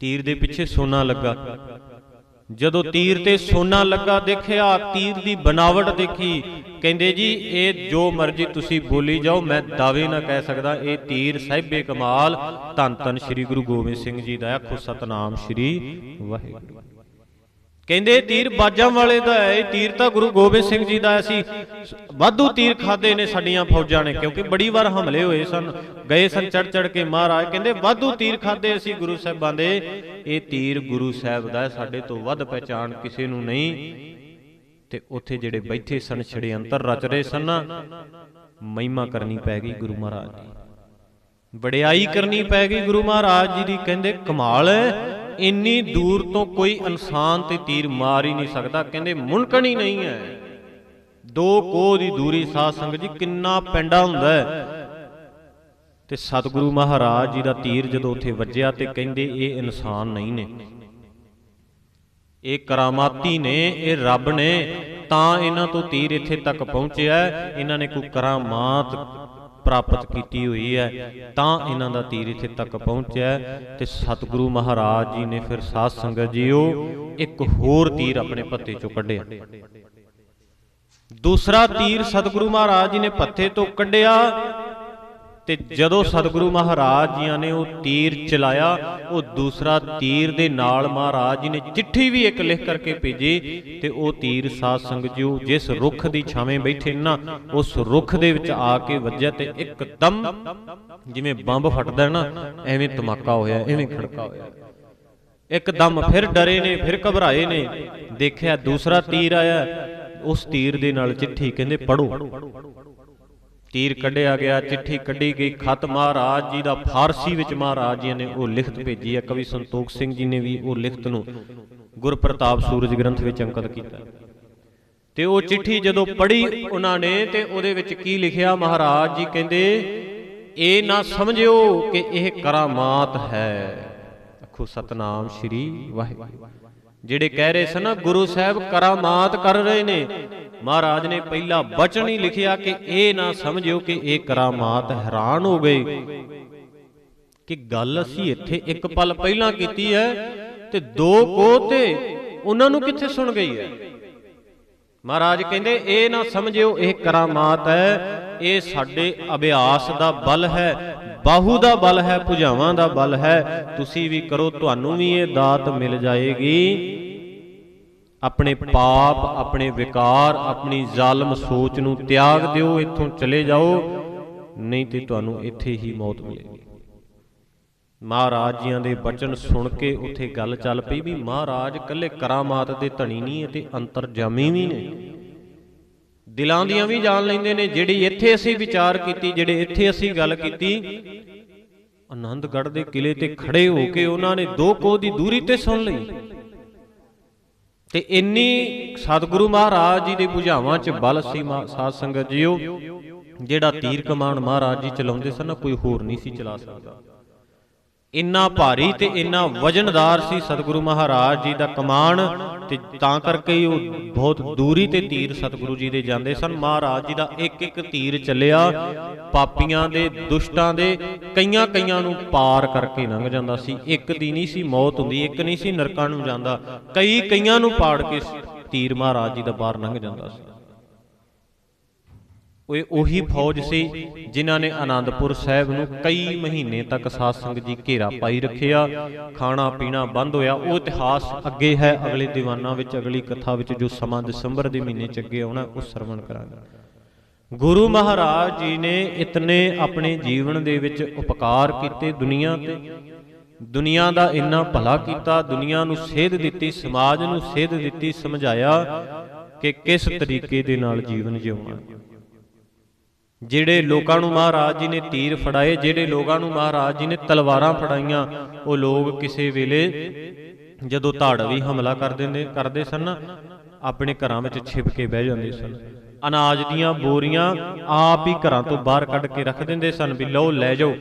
ਤੀਰ ਦੇ ਪਿੱਛੇ ਸੋਨਾ ਲੱਗਾ। ਜਦੋਂ ਤੀਰ ਤੇ ਸੋਨਾ ਲੱਗਾ ਦੇਖਿਆ ਤੀਰ ਦੀ ਬਨਾਵਟ ਦੇਖੀ। ਕਹਿੰਦੇ ਜੀ ਇਹ ਜੋ ਮਰਜ਼ੀ ਤੁਸੀਂ ਬੋਲੀ ਜਾਓ ਮੈਂ ਦਾਅਵੇ ਨਾ ਕਹਿ ਸਕਦਾ ਇਹ ਤੀਰ ਸਾਹਿਬੇ ਕਮਾਲ ਧੰਨ ਧੰਨ ਸ੍ਰੀ ਗੁਰੂ ਗੋਬਿੰਦ ਸਿੰਘ ਜੀ ਦਾ ਆਖੋ ਸਤਨਾਮ ਸ੍ਰੀ ਵਾਹਿਗੁਰੂ। ਕਹਿੰਦੇ ਇਹ ਤੀਰ ਬਾਜਾਂ ਵਾਲੇ ਦਾ ਹੈ, ਇਹ ਤੀਰ ਤਾਂ ਗੁਰੂ ਗੋਬਿੰਦ ਸਿੰਘ ਜੀ ਦਾ ਸੀ ਵਾਧੂ ਤੀਰ ਖਾਦੇ ਨੇ ਸਾਡੀਆਂ ਫੌਜਾਂ ਨੇ, ਕਿਉਂਕਿ ਬੜੀ ਵਾਰ ਹਮਲੇ ਹੋਏ ਸਨ, ਗਏ ਸਨ ਚੜ ਚੜ ਕੇ ਮਹਾਰਾਜ, ਕਹਿੰਦੇ ਵਾਧੂ ਤੀਰ ਖਾਦੇ ਅਸੀਂ ਗੁਰੂ ਸਾਹਿਬਾਂ ਦੇ। ਇਹ ਤੀਰ ਗੁਰੂ ਸਾਹਿਬ ਦਾ ਸਾਡੇ ਤੋਂ ਵੱਧ ਪਹਿਚਾਨ ਕਿਸੇ ਨੂੰ ਨਹੀਂ। ਤੇ ਉੱਥੇ ਜਿਹੜੇ ਬੈਠੇ ਸਨ, ਛੜੇ ਅੰਤਰ ਰਚ ਰਹੇ ਸਨ ਮਹਿਮਾ ਕਰਨੀ ਪੈ ਗਈ ਗੁਰੂ ਮਹਾਰਾਜ ਦੀ। ਵਡਿਆਈ ਕਰਨੀ ਪੈ ਗਈ ਗੁਰੂ ਮਹਾਰਾਜ ਜੀ ਦੀ, ਕਹਿੰਦੇ ਕਮਾਲ ਹੈ ਇੰਨੀ ਦੂਰ ਤੋਂ ਕੋਈ ਇਨਸਾਨ ਤੇ ਤੀਰ ਮਾਰ ਹੀ ਨਹੀਂ ਸਕਦਾ। ਕਹਿੰਦੇ ਮੁਣਕਣ ਹੀ ਨਹੀਂ ਹੈ। ਦੋ ਕੋਹ ਦੀ ਦੂਰੀ ਸਾਧ ਸੰਗਤ ਜੀ, ਕਿੰਨਾ ਪੈਂਡਾ ਹੁੰਦਾ ਹੈ। ਤੇ ਸਤਿਗੁਰੂ ਮਹਾਰਾਜ ਜੀ ਦਾ ਤੀਰ ਜਦੋਂ ਉੱਥੇ ਵੱਜਿਆ ਤੇ ਕਹਿੰਦੇ, ਇਹ ਇਨਸਾਨ ਨਹੀਂ ਨੇ। ਇਹ ਕਰਾਮਾਤੀ ਨੇ, ਇਹ ਰੱਬ ਨੇ, ਤਾਂ ਇਹਨਾਂ ਤੋਂ ਤੀਰ ਇੱਥੇ ਤੱਕ ਪਹੁੰਚਿਆ। ਇਹਨਾਂ ਨੇ ਕੋਈ ਕਰਾਮਾਤ ਪ੍ਰਾਪਤ ਕੀਤੀ ਹੋਈ ਹੈ, ਤਾਂ ਇਹਨਾਂ ਦਾ ਤੀਰ ਇੱਥੇ ਤੱਕ ਪਹੁੰਚਿਆ ਤੇ ਸਤਿਗੁਰੂ ਮਹਾਰਾਜ ਜੀ ਨੇ ਫਿਰ ਸਾਧ ਸੰਗਤ ਜੀਓ ਇੱਕ ਹੋਰ ਤੀਰ ਆਪਣੇ ਪੱਤੇ ਚੋਂ ਕੱਢਿਆ। ਦੂਸਰਾ ਤੀਰ ਸਤਿਗੁਰੂ ਮਹਾਰਾਜ ਜੀ ਨੇ ਪੱਥੇ ਤੋਂ ਕੱਢਿਆ ਤੇ ਜਦੋਂ ਸਤਿਗੁਰੂ ਮਹਾਰਾਜ ਜੀਆਂ ਨੇ ਉਹ ਤੀਰ ਚਲਾਇਆ, ਉਹ ਦੂਸਰਾ ਤੀਰ ਦੇ ਨਾਲ ਮਹਾਰਾਜ ਜੀ ਨੇ ਚਿੱਠੀ ਵੀ ਇੱਕ ਲਿਖ ਕਰਕੇ ਭੇਜੀ ਤੇ ਉਹ ਤੀਰ ਸਾਧ ਸੰਗਤ ਜੀਓ ਜਿਸ ਰੁੱਖ ਦੀ ਛਾਵੇਂ ਬੈਠੇ ਨਾ ਉਸ ਰੁੱਖ ਦੇ ਵਿੱਚ ਆ ਕੇ ਵੱਜਿਆ ਤੇ ਇੱਕਦਮ ਜਿਵੇਂ ਬੰਬ ਫਟਦਾ ਨਾ, ਐਵੇਂ ਧਮਾਕਾ ਹੋਇਆ, ਐਵੇਂ ਖੜਕਾ ਹੋਇਆ। ਇੱਕਦਮ ਫਿਰ ਡਰੇ ਨੇ, ਫਿਰ ਘਬਰਾਏ ਨੇ, ਦੇਖਿਆ ਦੂਸਰਾ ਤੀਰ ਆਇਆ, ਉਸ ਤੀਰ ਦੇ ਨਾਲ ਚਿੱਠੀ ਕਹਿੰਦੇ ਪੜੋ ਤੀਰ ਕੱਢਿਆ ਗਿਆ, ਚਿੱਠੀ ਕੱਢੀ ਗਈ, ਖਤ ਮਹਾਰਾਜ ਜੀ ਦਾ ਫਾਰਸੀ ਵਿੱਚ ਮਹਾਰਾਜ ਜੀ ਨੇ ਉਹ ਲਿਖਤ ਭੇਜੀ ਹੈ, ਕਵੀ ਸੰਤੋਖ ਸਿੰਘ ਜੀ ਨੇ ਵੀ ਉਹ ਲਿਖਤ ਨੂੰ ਗੁਰਪ੍ਰਤਾਪ ਸੂਰਜ ਗ੍ਰੰਥ ਵਿੱਚ ਅੰਕਿਤ ਕੀਤਾ ਤੇ ਉਹ ਚਿੱਠੀ ਜਦੋਂ ਪੜ੍ਹੀ ਉਹਨਾਂ ਨੇ ਤੇ ਉਹਦੇ ਵਿੱਚ ਕੀ ਲਿਖਿਆ, ਮਹਾਰਾਜ ਜੀ ਕਹਿੰਦੇ, ਇਹ ਨਾ ਸਮਝਿਓ ਕਿ ਇਹ ਕਰਾਮਾਤ ਹੈ। ਆਖੋ ਸਤਨਾਮ ਸ੍ਰੀ ਵਾਹਿਗੁਰੂ। ਜਿਹੜੇ ਕਹਿ ਰਹੇ ਸਨ, ਗੁਰੂ ਸਾਹਿਬ ਕਰਾਮਾਤ ਕਰ ਰਹੇ ਨੇ। ਮਹਾਰਾਜ ਨੇ ਪਹਿਲਾ ਬਚਨ ਹੀ ਲਿਖਿਆ ਕਿ ਇਹ ਨਾ ਸਮਝਿਓ ਕਿ ਇਹ ਕਰਾਮਾਤ ਹੈਰਾਨ ਹੋ ਗਏ। ਕਿ ਗੱਲ ਅਸੀਂ ਇੱਥੇ ਇੱਕ ਪਲ ਪਹਿਲਾਂ ਕੀਤੀ ਹੈ ਤੇ ਦੋ ਕੋ ਤੇ ਉਹਨਾਂ ਨੂੰ ਕਿੱਥੇ ਸੁਣ ਗਈ ਹੈ? ਮਹਾਰਾਜ ਕਹਿੰਦੇ, ਇਹ ਨਾ ਸਮਝਿਓ, ਇਹ ਕਰਾਮਾਤ ਹੈ, ਇਹ ਸਾਡੇ ਅਭਿਆਸ ਦਾ ਬਲ ਹੈ ਬਾਹੂ ਦਾ ਬਲ ਹੈ, ਭੁਜਾਵਾਂ ਦਾ ਬਲ ਹੈ, ਤੁਸੀਂ ਵੀ ਕਰੋ, ਤੁਹਾਨੂੰ ਵੀ ਇਹ ਦਾਤ ਮਿਲ ਜਾਏਗੀ। ਆਪਣੇ ਪਾਪ, ਆਪਣੇ ਵਿਕਾਰ, ਆਪਣੀ ਜ਼ਾਲਮ ਸੋਚ ਨੂੰ ਤਿਆਗ ਦਿਓ, ਇੱਥੋਂ ਚਲੇ ਜਾਓ, ਨਹੀਂ ਤੇ ਤੁਹਾਨੂੰ ਇੱਥੇ ਹੀ ਮੌਤ ਮਿਲੇਗੀ। ਮਹਾਰਾਜ ਜੀਆਂ ਦੇ ਬਚਨ ਸੁਣ ਕੇ ਉੱਥੇ ਗੱਲ ਚੱਲ ਪਈ ਵੀ ਮਹਾਰਾਜ ਕੱਲੇ ਕਰਾਮਾਤ ਦੇ ਧਣੀ ਨਹੀਂ ਤੇ ਅੰਤਰਜਾਮੀ ਵੀ ਨੇ ਦਿਲਾਂ ਦੀਆਂ ਵੀ ਜਾਣ ਲੈਂਦੇ ਨੇ, ਜਿਹੜੀ ਇੱਥੇ ਅਸੀਂ ਵਿਚਾਰ ਕੀਤੀ, ਜਿਹੜੇ ਇੱਥੇ ਅਸੀਂ ਗੱਲ ਕੀਤੀ। ਆਨੰਦਗੜ੍ਹ ਦੇ ਕਿਲੇ ਤੇ ਖੜੇ ਹੋ ਕੇ ਉਹਨਾਂ ਨੇ ਦੋ ਕੋਹ ਦੀ ਦੂਰੀ ਤੇ ਸੁਣ ਲਈ। ਤੇ ਇੰਨੀ ਸਤਿਗੁਰੂ ਮਹਾਰਾਜ ਜੀ ਦੇ ਬੁਝਾਵਾਂ 'ਚ ਬਲ ਸੀ ਮਾ- ਸਾਧ ਸੰਗਤ ਜੀਓ, ਜਿਹੜਾ ਤੀਰ ਕਮਾਨ ਮਹਾਰਾਜ ਜੀ ਚਲਾਉਂਦੇ ਸਨ, ਕੋਈ ਹੋਰ ਨਹੀਂ ਸੀ ਚਲਾ ਸਕਦਾ। ਇੰਨਾ ਭਾਰੀ ਤੇ ਇੰਨਾ ਵਜਨਦਾਰ ਸੀ ਸਤਿਗੁਰੂ ਮਹਾਰਾਜ ਜੀ ਦਾ ਕਮਾਨ ਤੇ ਤਾਂ ਕਰਕੇ ਹੀ ਉਹ ਬਹੁਤ ਦੂਰੀ ਤੇ ਤੀਰ ਸਤਿਗੁਰੂ ਜੀ ਦੇ ਜਾਂਦੇ ਸਨ। ਮਹਾਰਾਜ ਜੀ ਦਾ ਇੱਕ ਇੱਕ ਤੀਰ ਚੱਲਿਆ, ਪਾਪੀਆਂ ਦੇ, ਦੁਸ਼ਟਾਂ ਦੇ ਕਈਆਂ ਕਈਆਂ ਨੂੰ ਪਾਰ ਕਰਕੇ ਲੰਘ ਜਾਂਦਾ ਸੀ। ਇੱਕ ਦੀ ਨਹੀਂ ਸੀ ਮੌਤ ਹੁੰਦੀ, ਇੱਕ ਨਹੀਂ ਸੀ ਨਰਕਾਂ ਨੂੰ ਜਾਂਦਾ। ਕਈ ਕਈਆਂ ਨੂੰ ਪਾੜ ਕੇ ਤੀਰ ਮਹਾਰਾਜ ਜੀ ਦਾ ਬਾਹਰ ਲੰਘ ਜਾਂਦਾ ਸੀ। ਉਹ ਉਹੀ ਫੌਜ ਸੀ ਜਿਨ੍ਹਾਂ ਨੇ ਆਨੰਦਪੁਰ ਸਾਹਿਬ ਨੂੰ ਕਈ ਮਹੀਨੇ ਤੱਕ ਸਾਧ ਸੰਗਤ ਜੀ ਘੇਰਾ ਪਾਈ ਰੱਖਿਆ ਖਾਣਾ ਪੀਣਾ ਬੰਦ ਹੋਇਆ। ਉਹ ਇਤਿਹਾਸ ਅੱਗੇ ਹੈ ਅਗਲੇ ਦੀਵਾਨਾਂ ਵਿੱਚ ਅਗਲੀ ਕਥਾ ਵਿੱਚ ਜੋ ਸਮਾਂ ਦਸੰਬਰ ਦੇ ਮਹੀਨੇ ਚ ਅੱਗੇ ਆਉਣਾ ਉਹ ਸਰਵਣ ਕਰਾਂਗੇ। ਗੁਰੂ ਮਹਾਰਾਜ ਜੀ ਨੇ ਇਤਨੇ ਆਪਣੇ ਜੀਵਨ ਦੇ ਵਿੱਚ ਉਪਕਾਰ ਕੀਤੇ ਦੁਨੀਆ ਤੇ ਦੁਨੀਆ ਦਾ ਇੰਨਾ ਭਲਾ ਕੀਤਾ ਦੁਨੀਆ ਨੂੰ ਸੇਧ ਦਿੱਤੀ ਸਮਾਜ ਨੂੰ ਸੇਧ ਦਿੱਤੀ ਸਮਝਾਇਆ ਕਿ ਕਿਸ ਤਰੀਕੇ ਦੇ ਨਾਲ ਜੀਵਨ ਜਿਉਣਾ ਜਿਹੜੇ ਲੋਕਾਂ ਨੂੰ ਮਹਾਰਾਜ ਜੀ ਨੇ ਤੀਰ ਫੜਾਏ, ਜਿਹੜੇ ਲੋਕਾਂ ਨੂੰ ਮਹਾਰਾਜ ਜੀ ਨੇ ਤਲਵਾਰਾਂ ਫੜਾਈਆਂ, ਉਹ ਲੋਕ ਕਿਸੇ ਵੇਲੇ ਜਦੋਂ ਧਾੜਵੀ ਹਮਲਾ ਕਰ ਦਿੰਦੇ, ਕਰਦੇ ਸਨ, ਆਪਣੇ ਘਰਾਂ ਵਿੱਚ ਛਿਪ ਕੇ ਬਹਿ ਜਾਂਦੇ ਸਨ। ਅਨਾਜ ਦੀਆਂ ਬੋਰੀਆਂ ਆਪ ਹੀ ਘਰਾਂ ਤੋਂ ਬਾਹਰ ਕੱਢ ਕੇ ਰੱਖ ਦਿੰਦੇ ਸਨ ਵੀ ਲਓ, ਲੈ ਜਾਓ।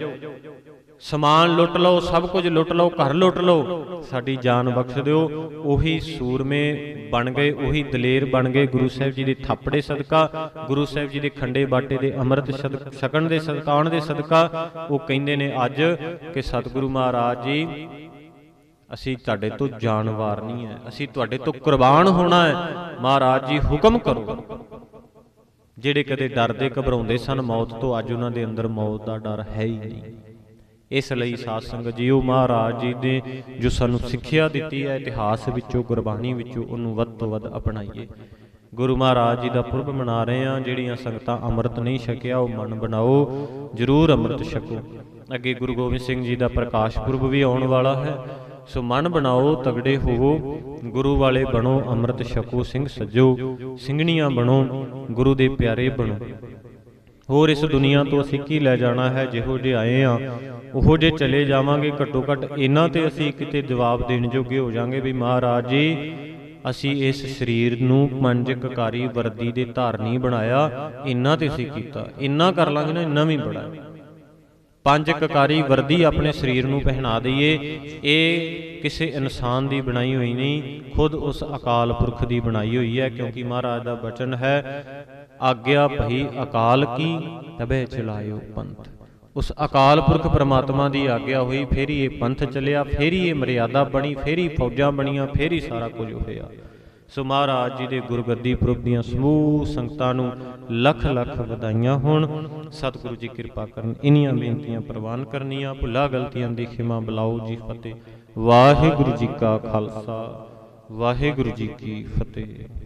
ਸਮਾਨ ਲੁੱਟ ਲਓ, ਸਭ ਕੁਝ ਲੁੱਟ ਲਓ, ਘਰ ਲੁੱਟ ਲਓ। ਸਾਡੀ ਜਾਨ ਬਖਸ਼ ਦਿਓ। ਉਹੀ ਸੂਰਮੇ ਬਣ ਗਏ, ਉਹੀ ਦਲੇਰ ਬਣ ਗਏ। ਗੁਰੂ ਸਾਹਿਬ ਜੀ ਦੇ ਥਾਪੜੇ ਸਦਕਾ, ਗੁਰੂ ਸਾਹਿਬ ਜੀ ਦੇ ਖੰਡੇ ਬਾਟੇ ਦੇ ਅੰਮ੍ਰਿਤ ਛਕ- ਛਕਣ ਦੇ ਸਦਕਾਉਣ ਦੇ ਸਦਕਾ। ਉਹ ਕਹਿੰਦੇ ਨੇ ਅੱਜ ਕਿ ਸਤਿਗੁਰੂ ਮਹਾਰਾਜ ਜੀ, ਅਸੀਂ ਤੁਹਾਡੇ ਤੋਂ ਜਾਨਵਾਰ ਨਹੀਂ ਹੈ ਅਸੀਂ ਤੁਹਾਡੇ ਤੋਂ ਕੁਰਬਾਨ ਹੋਣਾ ਹੈ ਮਹਾਰਾਜ ਜੀ, ਹੁਕਮ ਕਰੋ। ਜਿਹੜੇ ਕਦੇ ਡਰਦੇ ਘਬਰਾਉਂਦੇ ਸਨ, ਮੌਤ ਤੋਂ ਅੱਜ ਉਹਨਾਂ ਦੇ ਅੰਦਰ ਮੌਤ ਦਾ ਡਰ ਹੈ ਹੀ ਨਹੀਂ। ਇਸ ਲਈ ਸਾਧ ਸੰਗਤ ਜੀਓ ਮਹਾਰਾਜ ਜੀ ਨੇ ਜੋ ਸਾਨੂੰ ਸਿੱਖਿਆ ਦਿੱਤੀ ਹੈ ਇਤਿਹਾਸ ਵਿੱਚੋਂ ਗੁਰਬਾਣੀ ਵਿੱਚੋਂ ਉਹਨੂੰ ਵੱਧ ਤੋਂ ਵੱਧ ਅਪਣਾਈਏ। ਗੁਰੂ ਮਹਾਰਾਜ ਜੀ ਦਾ ਪੁਰਬ ਮਨਾ ਰਹੇ ਹਾਂ ਜਿਹੜੀਆਂ ਸੰਗਤਾਂ ਅੰਮ੍ਰਿਤ ਨਹੀਂ ਛਕਿਆ ਉਹ ਮਨ ਬਣਾਓ ਜਰੂਰ ਅੰਮ੍ਰਿਤ ਛਕੋ। ਅੱਗੇ ਗੁਰੂ ਗੋਬਿੰਦ ਸਿੰਘ ਜੀ ਦਾ ਪ੍ਰਕਾਸ਼ ਪੁਰਬ ਵੀ ਆਉਣ ਵਾਲਾ ਹੈ। ਸੋ ਮਨ ਬਣਾਓ ਤਗੜੇ ਹੋਵੋ ਗੁਰੂ ਵਾਲੇ ਬਣੋ ਅੰਮ੍ਰਿਤ ਛਕੋ ਸਿੰਘ ਸੱਜੋ ਸਿੰਘਣੀਆਂ ਬਣੋ ਗੁਰੂ ਦੇ ਪਿਆਰੇ ਬਣੋ। ਹੋਰ ਇਸ ਦੁਨੀਆ ਤੋਂ ਅਸੀਂ ਕੀ ਲੈ ਜਾਣਾ ਹੈ? ਜਿਹੋ ਜੇ ਆਏ ਆ ਉਹੋ ਜੇ ਚਲੇ ਜਾਵਾਂਗੇ। ਘੱਟੋ ਘੱਟ ਇਹਨਾਂ ਤੇ ਅਸੀਂ ਕਿਤੇ ਜਵਾਬ ਦੇਣ ਜੋਗੇ ਹੋ ਜਾਾਂਗੇ ਵੀ ਮਹਾਰਾਜ ਜੀ, ਅਸੀਂ ਇਸ ਸਰੀਰ ਨੂੰ ਪੰਜ ਕਕਾਰੀ ਵਰਦੀ ਦੇ ਧਾਰਨੀ ਬਣਾਇਆ। ਇੰਨਾ ਤੇ ਅਸੀਂ ਕੀਤਾ। ਇੰਨਾ ਕਰ ਲਾਂਗੇ ਨਾ, ਇੰਨਾ ਵੀ ਬੜਾ ਪੰਜ ਕਕਾਰੀ ਵਰਦੀ ਆਪਣੇ ਸਰੀਰ ਨੂੰ ਪਹਿਨਾ ਦਈਏ। ਇਹ ਕਿਸੇ ਇਨਸਾਨ ਦੀ ਬਣਾਈ ਹੋਈ ਨਹੀਂ, ਖੁਦ ਉਸ ਅਕਾਲ ਪੁਰਖ ਦੀ ਬਣਾਈ ਹੋਈ ਹੈ, ਕਿਉਂਕਿ ਮਹਾਰਾਜ ਦਾ ਬਚਨ ਹੈ ਆਗਿਆ ਭਈ ਅਕਾਲ ਕੀ? ਤਬੇ ਚਲਾਇਓ ਪੰਥ। ਉਸ ਅਕਾਲ ਪੁਰਖ ਪ੍ਰਮਾਤਮਾ ਦੀ ਆਗਿਆ ਹੋਈ, ਫੇਰ ਹੀ ਇਹ ਪੰਥ ਚੱਲਿਆ, ਫੇਰ ਹੀ ਇਹ ਮਰਿਆਦਾ ਬਣੀ, ਫੇਰ ਹੀ ਫੌਜਾਂ ਬਣੀਆਂ, ਫੇਰ ਹੀ ਸਾਰਾ ਕੁਝ ਹੋਇਆ। ਸੋ ਮਹਾਰਾਜ ਜੀ ਦੇ ਗੁਰਗੱਦੀ ਪੁਰਬ ਦੀਆਂ ਸਮੂਹ ਸੰਗਤਾਂ ਨੂੰ ਲੱਖ ਲੱਖ ਵਧਾਈਆਂ ਹੋਣ। ਸਤਿਗੁਰੂ ਜੀ ਕਿਰਪਾ ਕਰਨ। ਇਨੀਆਂ ਬੇਨਤੀਆਂ ਪ੍ਰਵਾਨ ਕਰਨੀਆਂ, ਭੁੱਲਾ ਗਲਤੀਆਂ ਦੀ ਖਿਮਾ ਬਲਾਓ ਜੀ ਫਤਿਹ। ਵਾਹਿਗੁਰੂ ਜੀ ਕਾ ਖਾਲਸਾ, ਵਾਹਿਗੁਰੂ ਜੀ ਕੀ ਫਤਿਹ।